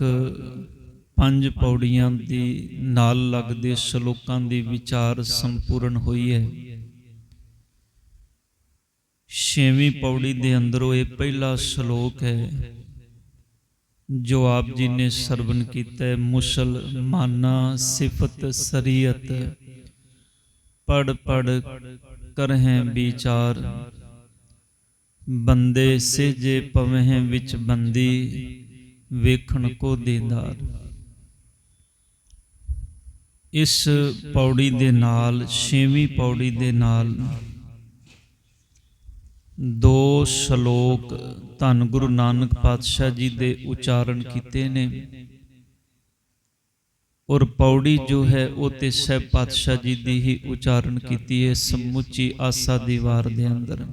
ਤੱਕ ਪੰਜ ਪੌੜੀਆਂ ਦੀ ਨਾਲ ਲੱਗਦੇ ਸ਼ਲੋਕਾਂ ਦੀ ਵਿਚਾਰ ਸੰਪੂਰਨ ਹੋਈ ਹੈ। ਛੇਵੀਂ ਪੌੜੀ ਦੇ ਅੰਦਰੋਂ ਇਹ ਪਹਿਲਾ ਸ਼ਲੋਕ ਹੈ। ਜੋ ਆਪ ਜੀ ਨੇ ਸਰਵਨ ਕੀਤਾ ਹੈ ਮੁਸਲਮਾਨਾ ਸਿਫਤ ਸਰੀਅਤ, ਪੜ ਪੜ ਕਰਹਿ ਵਿਚਾਰ, ਬੰਦੇ ਸੇਜੇ ਪਵਹਿ ਵਿੱਚ ਬੰਦੀ ਵੇਖਣ ਕੋ ਦੇਦਾਰ ਇਸ ਪੌੜੀ ਦੇ ਨਾਲ ਛੇਵੀਂ ਪੌੜੀ ਦੇ ਨਾਲ ਦੋ ਸ਼ਲੋਕ ਧੰਨ ਗੁਰੂ ਨਾਨਕ ਪਾਤਸ਼ਾਹ ਜੀ ਦੇ ਉਚਾਰਨ ਕੀਤੇ ਨੇ। ਔਰ ਪੌੜੀ ਜੋ ਹੈ ਉਹ ਤੇ ਸਹਿਬ ਪਾਤਸ਼ਾਹ ਜੀ ਦੀ ਹੀ ਉਚਾਰਨ ਕੀਤੀ ਹੈ ਸਮੁੱਚੀ ਆਸਾ ਦੀ ਵਾਰ ਦੇ ਅੰਦਰ।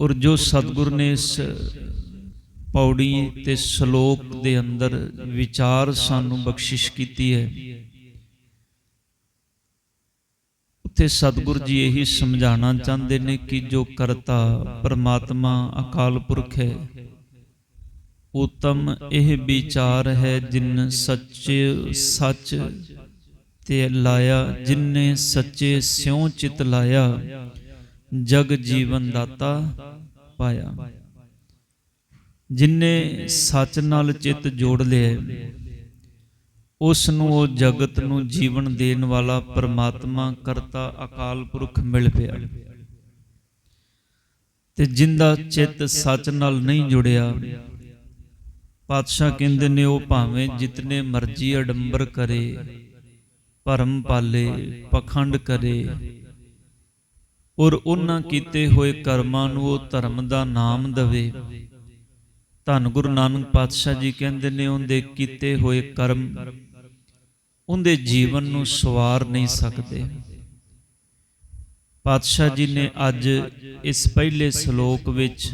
ਔਰ ਜੋ ਸਤਿਗੁਰ ਨੇ ਇਸ ਪੌੜੀ ਤੇ ਸ਼ਲੋਕ ਦੇ ਅੰਦਰ ਵਿਚਾਰ ਸਾਨੂੰ ਬਖਸ਼ਿਸ਼ ਕੀਤੀ ਹੈ। ਉੱਥੇ ਸਤਿਗੁਰ ਜੀ ਇਹੀ ਸਮਝਾਉਣਾ ਚਾਹੁੰਦੇ ਨੇ ਕਿ ਜੋ ਕਰਤਾ ਪਰਮਾਤਮਾ ਅਕਾਲ ਪੁਰਖ ਹੈ, ਉਤਮ ਇਹ ਵਿਚਾਰ ਹੈ ਜਿਨ ਸੱਚੇ ਸੱਚ ਤੇ ਲਾਇਆ ਜਿਨਨੇ ਸੱਚੇ ਸਿਉ ਚਿਤ ਲਾਇਆ, ਜਗ ਜੀਵਨ ਦਾਤਾ ਪਾਇਆ। ਜਿਨਨੇ ਸੱਚ ਨਾਲ ਚਿੱਤ ਜੋੜ ਲਿਆ ਉਸ ਨੂੰ ਉਹ ਜਗਤ ਨੂੰ ਜੀਵਨ ਦੇਣ ਵਾਲਾ ਪਰਮਾਤਮਾ ਕਰਤਾ ਅਕਾਲ ਪੁਰਖ ਮਿਲ ਪਿਆ। ਤੇ ਜਿੰਦਾ ਚਿੱਤ ਸੱਚ ਨਾਲ ਨਹੀਂ ਜੁੜਿਆ, ਪਾਤਸ਼ਾਹ ਕਹਿੰਦੇ ਨੇ ਉਹ ਭਾਵੇਂ ਜਿਤਨੇ ਮਰਜ਼ੀ ਅਡੰਬਰ ਕਰੇ, ਭਰਮ ਪਾਲੇ, ਪਖੰਡ ਕਰੇ, ਔਰ ਉਹਨਾਂ ਕੀਤੇ ਹੋਏ ਕਰਮਾਂ ਨੂੰ ਉਹ ਧਰਮ ਦਾ ਨਾਮ ਦਵੇ। ਧੰਨ ਗੁਰੂ ਨਾਨਕ ਪਾਤਸ਼ਾਹ ਜੀ ਕਹਿੰਦੇ ਨੇ, ਉਹਦੇ ਕੀਤੇ ਹੋਏ ਕਰਮ ਉਹਦੇ ਜੀਵਨ ਨੂੰ ਸਵਾਰ ਨਹੀਂ ਸਕਦੇ। ਪਾਤਸ਼ਾਹ ਜੀ ਨੇ ਅੱਜ ਇਸ ਪਹਿਲੇ ਸ਼ਲੋਕ ਵਿੱਚ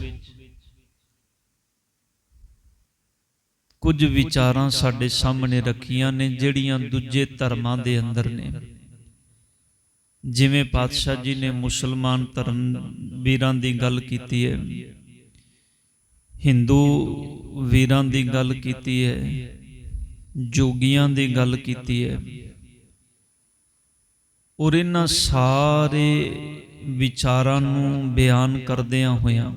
ਕੁਝ ਵਿਚਾਰਾਂ ਸਾਡੇ ਸਾਹਮਣੇ ਰੱਖੀਆਂ ਨੇ, ਜਿਹੜੀਆਂ ਦੂਜੇ ਧਰਮਾਂ ਦੇ ਅੰਦਰ ਨੇ। ਜਿਵੇਂ ਪਾਤਸ਼ਾਹ ਜੀ ਨੇ ਮੁਸਲਮਾਨ ਧਰਮ ਵੀਰਾਂ ਦੀ ਗੱਲ ਕੀਤੀ ਹੈ ਹਿੰਦੂ ਵੀਰਾਂ ਦੀ ਗੱਲ ਕੀਤੀ ਹੈ, ਜੋਗੀਆਂ ਦੀ ਗੱਲ ਕੀਤੀ ਹੈ। ਔਰ ਇਹਨਾਂ ਸਾਰੇ ਵਿਚਾਰਾਂ ਨੂੰ ਬਿਆਨ ਕਰਦਿਆਂ ਹੋਇਆਂ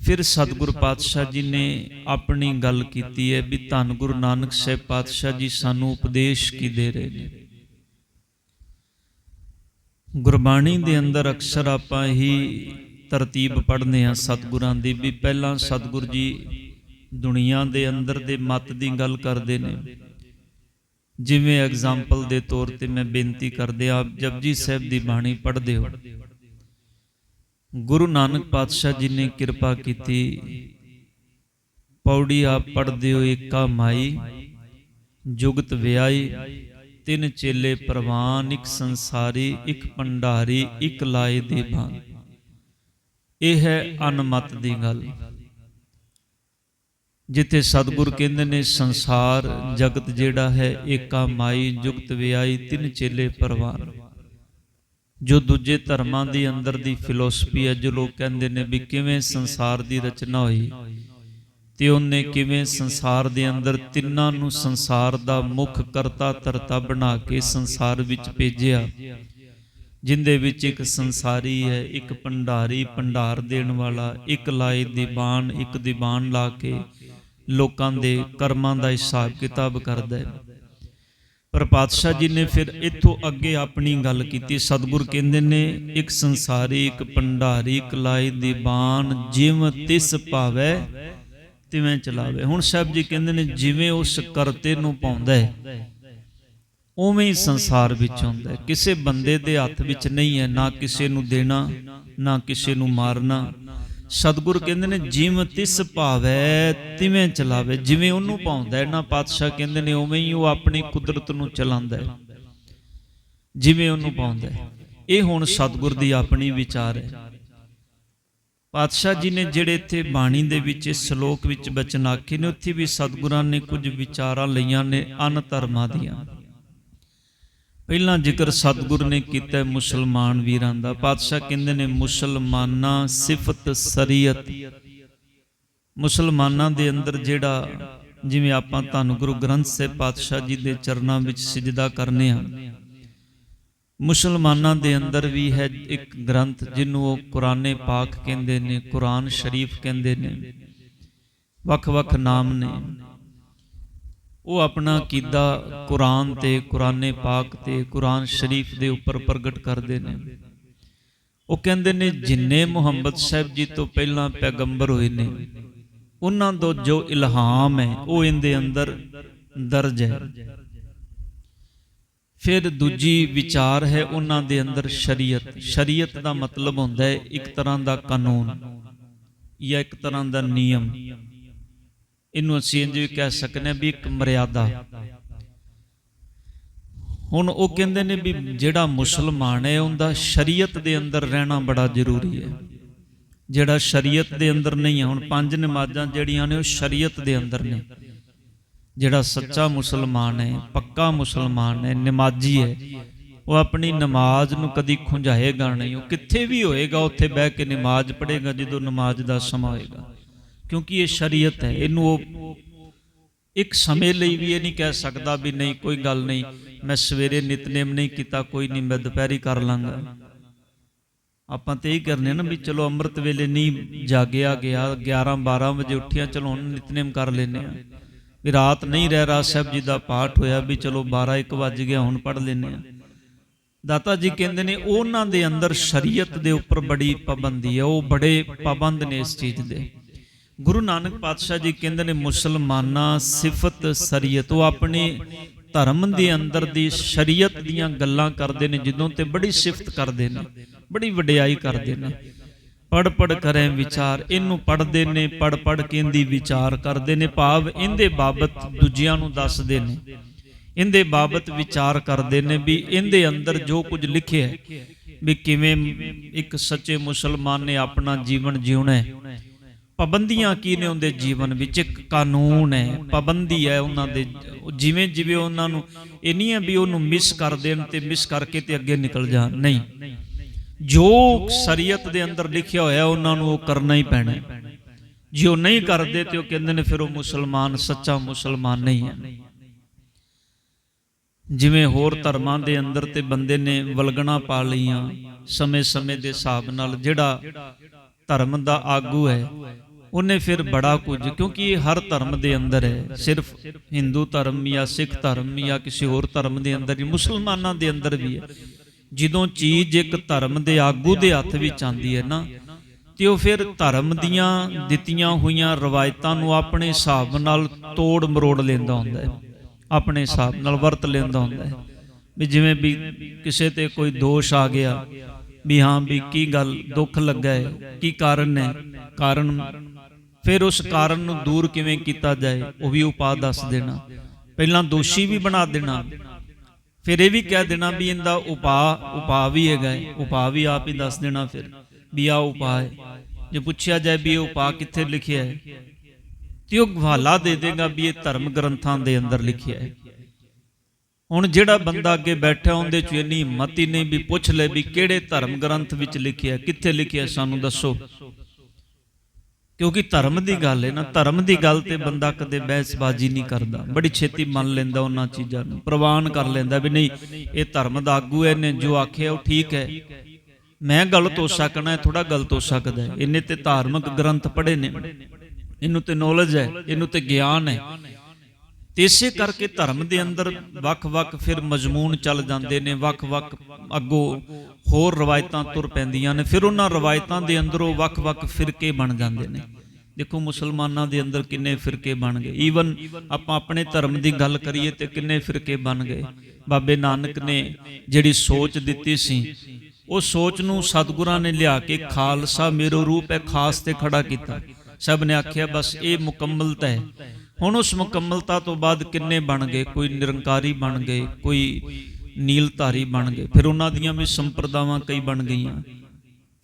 ਫਿਰ ਸਤਿਗੁਰ ਪਾਤਸ਼ਾਹ ਜੀ ਨੇ ਆਪਣੀ ਗੱਲ ਕੀਤੀ ਹੈ ਵੀ ਧੰਨ ਗੁਰੂ ਨਾਨਕ ਸਾਹਿਬ ਪਾਤਸ਼ਾਹ ਜੀ ਸਾਨੂੰ ਉਪਦੇਸ਼ ਕੀ ਦੇ ਰਹੇ ਨੇ। ਗੁਰਬਾਣੀ ਦੇ ਅੰਦਰ ਅਕਸਰ ਆਪਾਂ ਹੀ ਤਰਤੀਬ ਪੜ੍ਹਨੇ ਆ ਸਤਿਗੁਰਾਂ ਦੀ ਵੀ ਪਹਿਲਾਂ ਸਤਿਗੁਰ ਜੀ ਦੁਨੀਆ ਦੇ ਅੰਦਰ ਦੇ ਮਤ ਦੀ ਗੱਲ ਕਰਦੇ ਨੇ। ਜਿਵੇਂ ਐਗਜ਼ਾਮਪਲ ਦੇ ਤੌਰ ਤੇ ਮੈਂ ਬੇਨਤੀ ਕਰਦੇ ਆਪ ਜਪਜੀ ਸਾਹਿਬ ਦੀ ਬਾਣੀ ਪੜ੍ਹਦੇ ਹੋ। ਗੁਰੂ ਨਾਨਕ ਪਾਤਸ਼ਾਹ ਜੀ ਨੇ ਕਿਰਪਾ ਕੀਤੀ। ਪੌੜੀ ਆਪ ਪੜ੍ਹਦੇ ਹੋ, ਏਕਾ ਮਾਈ, ਜੁਗਤ ਵਿਆਈ, ਤਿੰਨ ਚੇਲੇ ਪ੍ਰਵਾਨ, ਇੱਕ ਸੰਸਾਰੀ, ਇੱਕ ਪੰਡਾਰੀ ਇੱਕ ਲਾਏ ਦੇ ਬਾਣ ਇਹ ਹੈ ਅਨਮਤ ਦੀ ਗੱਲ। ਜਿੱਥੇ ਸਤਿਗੁਰ ਕਹਿੰਦੇ ਨੇ, ਸੰਸਾਰ ਜਗਤ ਜਿਹੜਾ ਹੈ, ਏਕਾ ਮਾਈ, ਜੁਗਤ ਵਿਆਈ ਤਿੰਨ ਚੇਲੇ ਪ੍ਰਵਾਨ। ਜੋ ਦੂਜੇ ਧਰਮਾਂ ਦੇ ਅੰਦਰ ਦੀ ਫਿਲਾਸਫੀ ਹੈ, ਜੋ ਲੋਕ ਕਹਿੰਦੇ ਨੇ ਵੀ ਕਿਵੇਂ ਸੰਸਾਰ ਦੀ ਰਚਨਾ ਹੋਈ, ਤੇ ਉਹਨੇ ਕਿਵੇਂ ਸੰਸਾਰ ਦੇ ਅੰਦਰ ਤਿੰਨਾਂ ਨੂੰ ਸੰਸਾਰ ਦਾ ਮੁੱਖ ਕਰਤਾ ਧਰਤਾ ਬਣਾ ਕੇ ਸੰਸਾਰ ਵਿੱਚ ਭੇਜਿਆ। ਜਿੰਦੇ ਵਿੱਚ ਇੱਕ ਸੰਸਾਰੀ ਹੈ, ਇੱਕ ਭੰਡਾਰੀ, ਭੰਡਾਰ ਦੇਣ ਵਾਲਾ, ਇੱਕ ਲਾਏ ਦੀਵਾਨ ਇੱਕ ਦੀਵਾਨ ਲਾ ਕੇ ਲੋਕਾਂ ਦੇ ਕਰਮਾਂ ਦਾ ਹਿਸਾਬ ਕਿਤਾਬ ਕਰਦਾ ਹੈ। ਪਰ ਪਾਤਸ਼ਾਹ ਜੀ ਨੇ ਫਿਰ ਇੱਥੋਂ ਅੱਗੇ ਆਪਣੀ ਗੱਲ ਕੀਤੀ। ਸਤਿਗੁਰ ਕਹਿੰਦੇ ਨੇ, ਇੱਕ ਸੰਸਾਰੀ, ਇੱਕ ਭੰਡਾਰੀ, ਇੱਕ ਲਾਏ ਦੀਵਾਨ ਜਿਵ ਤਿਸ ਭਾਵੈ, ਤਿਵੇਂ ਚਲਾਵੇ। ਹੁਣ ਸਾਹਿਬ ਜੀ ਕਹਿੰਦੇ ਨੇ, ਜਿਵੇਂ ਉਸ ਕਰਤੇ ਨੂੰ ਪਾਉਂਦਾ ਹੈ। ਉਵੇਂ ਹੀ ਸੰਸਾਰ ਵਿੱਚ ਹੁੰਦਾ ਹੈ। ਕਿਸੇ ਬੰਦੇ ਦੇ ਹੱਥ ਵਿੱਚ ਨਹੀਂ ਹੈ, ਨਾ ਕਿਸੇ ਨੂੰ ਦੇਣਾ, ਨਾ ਕਿਸੇ ਨੂੰ ਮਾਰਨਾ। ਸਤਿਗੁਰ ਕਹਿੰਦੇ ਨੇ, ਜਿਵੇਂ ਤਿਸ ਭਾਵੈ, ਤਿਵੇਂ ਚਲਾਵੇ। ਜਿਵੇਂ ਉਹਨੂੰ ਪਾਉਂਦਾ ਹੈ, ਨਾ ਪਾਤਸ਼ਾਹ ਕਹਿੰਦੇ ਨੇ, ਉਵੇਂ ਹੀ ਉਹ ਆਪਣੀ ਕੁਦਰਤ ਨੂੰ ਚਲਾਉਂਦਾ ਹੈ। ਜਿਵੇਂ ਉਹਨੂੰ ਪਾਉਂਦਾ ਹੈ। ਇਹ ਹੁਣ ਸਤਿਗੁਰ ਦੀ ਆਪਣੀ ਵਿਚਾਰ ਹੈ। ਪਾਤਸ਼ਾਹ ਜੀ ਨੇ ਜਿਹੜੇ ਇੱਥੇ ਬਾਣੀ ਦੇ ਵਿੱਚ, ਇਸ ਸ਼ਲੋਕ ਵਿੱਚ ਬਚਨ ਆਖੇ ਨੇ, ਉੱਥੇ ਵੀ ਸਤਿਗੁਰਾਂ ਨੇ ਕੁਝ ਵਿਚਾਰਾਂ ਲਈਆਂ ਨੇ ਅਨ ਧਰਮਾਂ ਦੀਆਂ। ਪਹਿਲਾਂ ਜ਼ਿਕਰ ਸਤਿਗੁਰ ਨੇ ਕੀਤਾ ਮੁਸਲਮਾਨ ਵੀਰਾਂ ਦਾ, ਪਾਤਸ਼ਾਹ ਕਹਿੰਦੇ ਨੇ ਮੁਸਲਮਾਨਾ ਸਿਫਤ ਸਰੀਅਤ। ਮੁਸਲਮਾਨਾਂ ਦੇ ਅੰਦਰ ਜਿਹੜਾ ਜਿਵੇਂ ਆਪਾਂ ਧੰਨ ਗੁਰੂ ਗ੍ਰੰਥ ਸਾਹਿਬ ਪਾਤਸ਼ਾਹ ਜੀ ਦੇ ਚਰਨਾਂ ਵਿੱਚ ਸਜਦਾ ਕਰਨੇ ਆ, ਮੁਸਲਮਾਨਾਂ ਦੇ ਅੰਦਰ ਵੀ ਹੈ ਇੱਕ ਗ੍ਰੰਥ ਜਿਹਨੂੰ ਉਹ ਕੁਰਾਨੇ ਪਾਕ ਕਹਿੰਦੇ ਨੇ, ਕੁਰਾਨ ਸ਼ਰੀਫ ਕਹਿੰਦੇ ਨੇ, ਵੱਖ-ਵੱਖ ਨਾਮ ਨੇ। ਉਹ ਆਪਣਾ ਕੀਦਾ ਕੁਰਾਨ ਤੇ, ਕੁਰਾਨੇ ਪਾਕ ਤੇ, ਕੁਰਾਨ ਸ਼ਰੀਫ ਦੇ ਉੱਪਰ ਪ੍ਰਗਟ ਕਰਦੇ ਨੇ। ਉਹ ਕਹਿੰਦੇ ਨੇ, ਜਿੰਨੇ ਮੁਹੰਮਦ ਸਾਹਿਬ ਜੀ ਤੋਂ ਪਹਿਲਾਂ ਪੈਗੰਬਰ ਹੋਏ ਨੇ, ਉਹਨਾਂ ਤੋਂ ਜੋ ਇਲਹਾਮ ਹੈ, ਉਹ ਇਹਦੇ ਅੰਦਰ ਦਰਜ ਹੈ। ਫਿਰ ਦੂਜੀ ਵਿਚਾਰ ਹੈ, ਉਹਨਾਂ ਦੇ ਅੰਦਰ ਸ਼ਰੀਅਤ। ਸ਼ਰੀਅਤ ਦਾ ਮਤਲਬ ਹੁੰਦਾ ਹੈ ਇੱਕ ਤਰ੍ਹਾਂ ਦਾ ਕਾਨੂੰਨ ਜਾਂ ਇੱਕ ਤਰ੍ਹਾਂ ਦਾ ਨਿਯਮ। ਇਹਨੂੰ ਅਸੀਂ ਇੰਜ ਵੀ ਕਹਿ ਸਕਨੇ ਵੀ ਇੱਕ ਮਰਿਆਦਾ। ਹੁਣ ਉਹ ਕਹਿੰਦੇ ਨੇ ਵੀ ਜਿਹੜਾ ਮੁਸਲਮਾਨ ਹੈ, ਉਹਦਾ ਸ਼ਰੀਅਤ ਦੇ ਅੰਦਰ ਰਹਿਣਾ ਬੜਾ ਜ਼ਰੂਰੀ ਹੈ। ਜਿਹੜਾ ਸ਼ਰੀਅਤ ਦੇ ਅੰਦਰ ਨਹੀਂ ਹੈ, ਹੁਣ ਪੰਜ ਨਮਾਜ਼ਾਂ ਜਿਹੜੀਆਂ ਨੇ ਉਹ ਸ਼ਰੀਅਤ ਦੇ ਅੰਦਰ ਨੇ। ਜਿਹੜਾ ਸੱਚਾ ਮੁਸਲਮਾਨ ਹੈ, ਪੱਕਾ ਮੁਸਲਮਾਨ ਹੈ, ਨਮਾਜ਼ੀ ਹੈ, ਉਹ ਆਪਣੀ ਨਮਾਜ਼ ਨੂੰ ਕਦੀ ਖੁੰਝਾਏਗਾ ਨਹੀਂ। ਉਹ ਕਿੱਥੇ ਵੀ ਹੋਏਗਾ, ਉੱਥੇ ਬਹਿ ਕੇ ਨਮਾਜ਼ ਪੜ੍ਹੇਗਾ, ਜਦੋਂ ਨਮਾਜ਼ ਦਾ ਸਮਾਂ ਹੋਏਗਾ। ਕਿਉਂਕਿ ਇਹ ਸ਼ਰੀਅਤ ਹੈ, ਇਹਨੂੰ ਉਹ ਇੱਕ ਸਮੇਂ ਲਈ ਵੀ ਇਹ ਨਹੀਂ ਕਹਿ ਸਕਦਾ ਵੀ ਨਹੀਂ, ਕੋਈ ਗੱਲ ਨਹੀਂ, ਮੈਂ ਸਵੇਰੇ ਨਿਤਨੇਮ ਨਹੀਂ ਕੀਤਾ, ਕੋਈ ਨਹੀਂ, ਮੈਂ ਦੁਪਹਿਰੀ ਕਰ ਲਾਂਗਾ। ਆਪਾਂ ਤੇ ਇਹ ਕਰਨੇ ਨਾ ਵੀ ਚਲੋ ਅੰਮ੍ਰਿਤ ਵੇਲੇ ਨਹੀਂ ਜਾਗਿਆ ਗਿਆ 11 12 ਵਜੇ ਉੱਠਿਆ, ਚਲੋ ਹੁਣ ਨਿਤਨੇਮ ਕਰ ਲੈਨੇ ਆ। ਵੀ ਰਾਤ ਨਹੀਂ ਰਹਿ, ਰਾਜ ਸਾਹਿਬ ਜੀ ਦਾ ਪਾਠ ਹੋਇਆ ਵੀ ਚਲੋ 12 1 ਵੱਜ ਗਿਆ, ਹੁਣ ਪੜ ਲੈਨੇ ਆ। ਦਾਤਾ ਜੀ ਕਹਿੰਦੇ ਨੇ ਉਹਨਾਂ ਦੇ ਅੰਦਰ ਸ਼ਰੀਅਤ ਦੇ ਉੱਪਰ ਬੜੀ ਪਾਬੰਦੀ ਹੈ, ਉਹ ਬੜੇ ਪਾਬੰਦ ਨੇ ਇਸ ਚੀਜ਼ ਦੇ। ਗੁਰੂ ਨਾਨਕ ਪਾਤਸ਼ਾਹ ਜੀ ਕਹਿੰਦੇ ਨੇ, ਮੁਸਲਮਾਨਾਂ ਸਿਫਤ ਸ਼ਰੀਅਤ, ਉਹ ਆਪਣੇ ਧਰਮ ਦੇ ਅੰਦਰ ਦੀ ਸ਼ਰੀਅਤ ਦੀਆਂ ਗੱਲਾਂ ਕਰਦੇ ਨੇ, ਜਦੋਂ ਤੇ ਬੜੀ ਸਿਫਤ ਕਰਦੇ ਨੇ, ਬੜੀ ਵਡਿਆਈ ਕਰਦੇ ਨੇ। ਪੜ ਪੜ ਕਰੇ ਵਿਚਾਰ, ਇਹਨੂੰ ਪੜਦੇ ਨੇ ਪੜ ਪੜ ਕੇ ਇਹਦੀ ਵਿਚਾਰ ਕਰਦੇ ਨੇ, ਭਾਵ ਇਹਦੇ ਬਾਬਤ ਦੂਜਿਆਂ ਨੂੰ ਦੱਸਦੇ ਨੇ। ਇਹਦੇ ਬਾਬਤ ਵਿਚਾਰ ਕਰਦੇ ਨੇ ਵੀ ਇਹਦੇ ਅੰਦਰ ਜੋ ਕੁਝ ਲਿਖਿਆ ਹੈ, ਵੀ ਕਿਵੇਂ ਇੱਕ ਸੱਚੇ ਮੁਸਲਮਾਨ ਨੇ ਆਪਣਾ ਜੀਵਨ ਜਿਉਣਾ ਹੈ। ਪਾਬੰਦੀਆਂ ਕੀ ਨੇ ਉਹਦੇ ਜੀਵਨ ਵਿੱਚ? ਇੱਕ ਕਾਨੂੰਨ ਹੈ, ਪਾਬੰਦੀ ਹੈ ਉਹਨਾਂ ਦੇ ਜਿਵੇਂ ਜਿਵੇਂ ਉਹਨਾਂ ਨੂੰ ਇਹ ਨਹੀਂ ਹੈ ਵੀ ਉਹਨੂੰ ਮਿਸ ਕਰ ਦੇਣ ਤੇ ਮਿਸ ਕਰਕੇ ਤੇ ਅੱਗੇ ਨਿਕਲ ਜਾਣ। ਨਹੀਂ। ਜੋ ਸ਼ਰੀਅਤ ਦੇ ਅੰਦਰ ਲਿਖਿਆ ਹੋਇਆ, ਉਹਨਾਂ ਨੂੰ ਉਹ ਕਰਨਾ ਹੀ ਪੈਣਾ ਜੇ ਉਹ ਨਹੀਂ ਕਰਦੇ ਤੇ ਉਹ ਕਹਿੰਦੇ ਨੇ ਫਿਰ ਉਹ ਮੁਸਲਮਾਨ, ਸੱਚਾ ਮੁਸਲਮਾਨ ਨਹੀਂ ਹੈ। ਜਿਵੇਂ ਹੋਰ ਧਰਮਾਂ ਦੇ ਅੰਦਰ ਤੇ ਬੰਦੇ ਨੇ ਵਲਗਣਾ ਪਾ ਲਈਆਂ ਸਮੇਂ-ਸਮੇਂ ਦੇ ਹਿਸਾਬ ਨਾਲ, ਜਿਹੜਾ ਧਰਮ ਦਾ ਆਗੂ ਹੈ ਉਹਨੇ ਫਿਰ ਬੜਾ ਕੁਝ, ਕਿਉਂਕਿ ਇਹ ਹਰ ਧਰਮ ਦੇ ਅੰਦਰ ਹੈ। ਸਿਰਫ ਹਿੰਦੂ ਧਰਮ ਜਾਂ ਸਿੱਖ ਧਰਮ ਜਾਂ ਕਿਸੇ ਹੋਰ ਧਰਮ ਦੇ ਅੰਦਰ ਹੀ ਮੁਸਲਮਾਨਾਂ ਦੇ ਅੰਦਰ ਵੀ ਹੈ। ਜਦੋਂ ਚੀਜ਼ ਇੱਕ ਧਰਮ ਦੇ ਆਗੂ ਦੇ ਹੱਥ ਵਿੱਚ ਆਂਦੀ ਹੈ ਨਾ, ਤੇ ਉਹ ਫਿਰ ਧਰਮ ਦੀਆਂ ਦਿੱਤੀਆਂ ਹੋਈਆਂ ਰਵਾਇਤਾਂ ਨੂੰ ਆਪਣੇ ਹਿਸਾਬ ਨਾਲ ਤੋੜ ਮਰੋੜ ਲੈਂਦਾ ਹੁੰਦਾ ਹੈ। ਆਪਣੇ ਹਿਸਾਬ ਨਾਲ ਵਰਤ ਲੈਂਦਾ ਹੁੰਦਾ ਹੈ। ਵੀ ਜਿਵੇਂ ਵੀ ਕਿਸੇ ਤੇ ਕੋਈ ਦੋਸ਼ ਆ ਗਿਆ, ਵੀ ਹਾਂ ਵੀ ਕੀ ਗੱਲ, ਦੁੱਖ ਲੱਗਾ ਹੈ, ਕੀ ਕਾਰਨ ਹੈ? ਕਾਰਨ ਫਿਰ ਉਸ ਕਾਰਨ ਨੂੰ ਦੂਰ ਕਿਵੇਂ ਕੀਤਾ ਜਾਏ, ਉਹ ਵੀ ਉਪਾਅ ਦੱਸ ਦੇਣਾ। ਪਹਿਲਾਂ ਦੋਸ਼ੀ ਵੀ ਬਣਾ ਦੇਣਾ। ਫਿਰ ਇਹ ਵੀ ਕਹਿ ਦੇਣਾ ਵੀ ਇਹਦਾ ਉਪਾਅ ਉਪਾਅ ਵੀ ਹੈਗਾ ਉਪਾਅ ਵੀ ਆਪ ਹੀ ਦੱਸ ਦੇਣਾ ਫਿਰ ਵੀ ਆ ਉਪਾਅ ਹੈ। ਜੇ ਪੁੱਛਿਆ ਜਾਏ ਵੀ ਇਹ ਉਪਾਅ ਕਿੱਥੇ ਲਿਖਿਆ ਹੈ, ਤੇ ਉਹ ਹਵਾਲਾ ਦੇ ਦੇਗਾ ਵੀ ਇਹ ਧਰਮ ਗ੍ਰੰਥਾਂ ਦੇ ਅੰਦਰ ਲਿਖਿਆ ਹੈ। ਹੁਣ ਜਿਹੜਾ ਬੰਦਾ ਅੱਗੇ ਬੈਠਾ, ਉਹਦੇ ਚ ਇੰਨੀ ਹਿੰਮਤ ਹੀ ਨਹੀਂ ਵੀ ਪੁੱਛ ਲੈ ਵੀ ਕਿਹੜੇ ਧਰਮ ਗ੍ਰੰਥ ਵਿੱਚ ਲਿਖਿਆ, ਕਿੱਥੇ ਲਿਖਿਆ ਸਾਨੂੰ ਦੱਸੋ। ਕਿਉਂਕਿ ਧਰਮ ਦੀ ਗੱਲ ਹੈ ਨਾ, ਧਰਮ ਦੀ ਗੱਲ ਤੇ ਬੰਦਾ ਕਦੇ ਬਹਿਸਬਾਜ਼ੀ ਨਹੀਂ ਕਰਦਾ। ਬੜੀ ਛੇਤੀ ਮੰਨ ਲੈਂਦਾ ਉਹਨਾਂ ਚੀਜ਼ਾਂ ਨੂੰ, ਪ੍ਰਵਾਨ ਕਰ ਲੈਂਦਾ ਵੀ ਨਹੀਂ, ਇਹ ਧਰਮ ਦਾ ਆਗੂ ਹੈ ਨੇ ਜੋ ਆਖਿਆ ਉਹ ਠੀਕ ਹੈ। ਮੈਂ ਗਲਤ ਹੋ ਸਕਣਾ ਹੈ ਥੋੜਾ ਗਲਤ ਹੋ ਸਕਦਾ ਹੈ। ਇਹਨੇ ਤੇ ਧਾਰਮਿਕ ਗ੍ਰੰਥ ਪੜ੍ਹੇ ਨੇ। ਇਹਨੂੰ ਤੇ ਨੌਲੇਜ ਹੈ, ਇਹਨੂੰ ਤੇ ਗਿਆਨ ਹੈ। ਤੇ ਇਸੇ ਕਰਕੇ ਧਰਮ ਦੇ ਅੰਦਰ ਵੱਖ-ਵੱਖ ਫਿਰ ਮਜ਼ਮੂਨ ਚੱਲ ਜਾਂਦੇ ਨੇ, ਵੱਖ-ਵੱਖ ਅੱਗੋਂ ਹੋਰ ਰਵਾਇਤਾਂ ਤੁਰ ਪੈਂਦੀਆਂ ਨੇ, ਫਿਰ ਉਹਨਾਂ ਰਵਾਇਤਾਂ ਦੇ ਅੰਦਰੋਂ ਵੱਖ-ਵੱਖ ਫਿਰਕੇ ਬਣ ਜਾਂਦੇ ਨੇ। ਦੇਖੋ ਮੁਸਲਮਾਨਾਂ ਦੇ ਅੰਦਰ ਕਿੰਨੇ ਫਿਰਕੇ ਬਣ ਗਏ। ਈਵਨ ਆਪਾਂ ਆਪਣੇ ਧਰਮ ਦੀ ਗੱਲ ਕਰੀਏ ਤੇ ਕਿੰਨੇ ਫਿਰਕੇ ਬਣ ਗਏ। ਬਾਬੇ ਨਾਨਕ ਨੇ ਜਿਹੜੀ ਸੋਚ ਦਿੱਤੀ ਸੀ, ਉਹ ਸੋਚ ਨੂੰ ਸਤਿਗੁਰਾਂ ਨੇ ਲਿਆ ਕੇ ਖਾਲਸਾ ਮੇਰੋ ਰੂਪ ਹੈ, ਖਾਸ ਤੇ ਖੜਾ ਕੀਤਾ। ਸਭ ਨੇ ਆਖਿਆ, ਬਸ ਇਹ ਮੁਕੰਮਲਤਾ ਹੈ। ਹੁਣ ਉਸ ਮੁਕੰਮਲਤਾ ਤੋਂ ਬਾਅਦ ਕਿੰਨੇ ਬਣ ਗਏ? ਕੋਈ ਨਿਰੰਕਾਰੀ ਬਣ ਗਏ, ਕੋਈ ਨੀਲਧਾਰੀ ਬਣ ਗਏ। ਫਿਰ ਉਹਨਾਂ ਦੀਆਂ ਵੀ ਸੰਪਰਦਾਵਾਂ ਕਈ ਬਣ ਗਈਆਂ।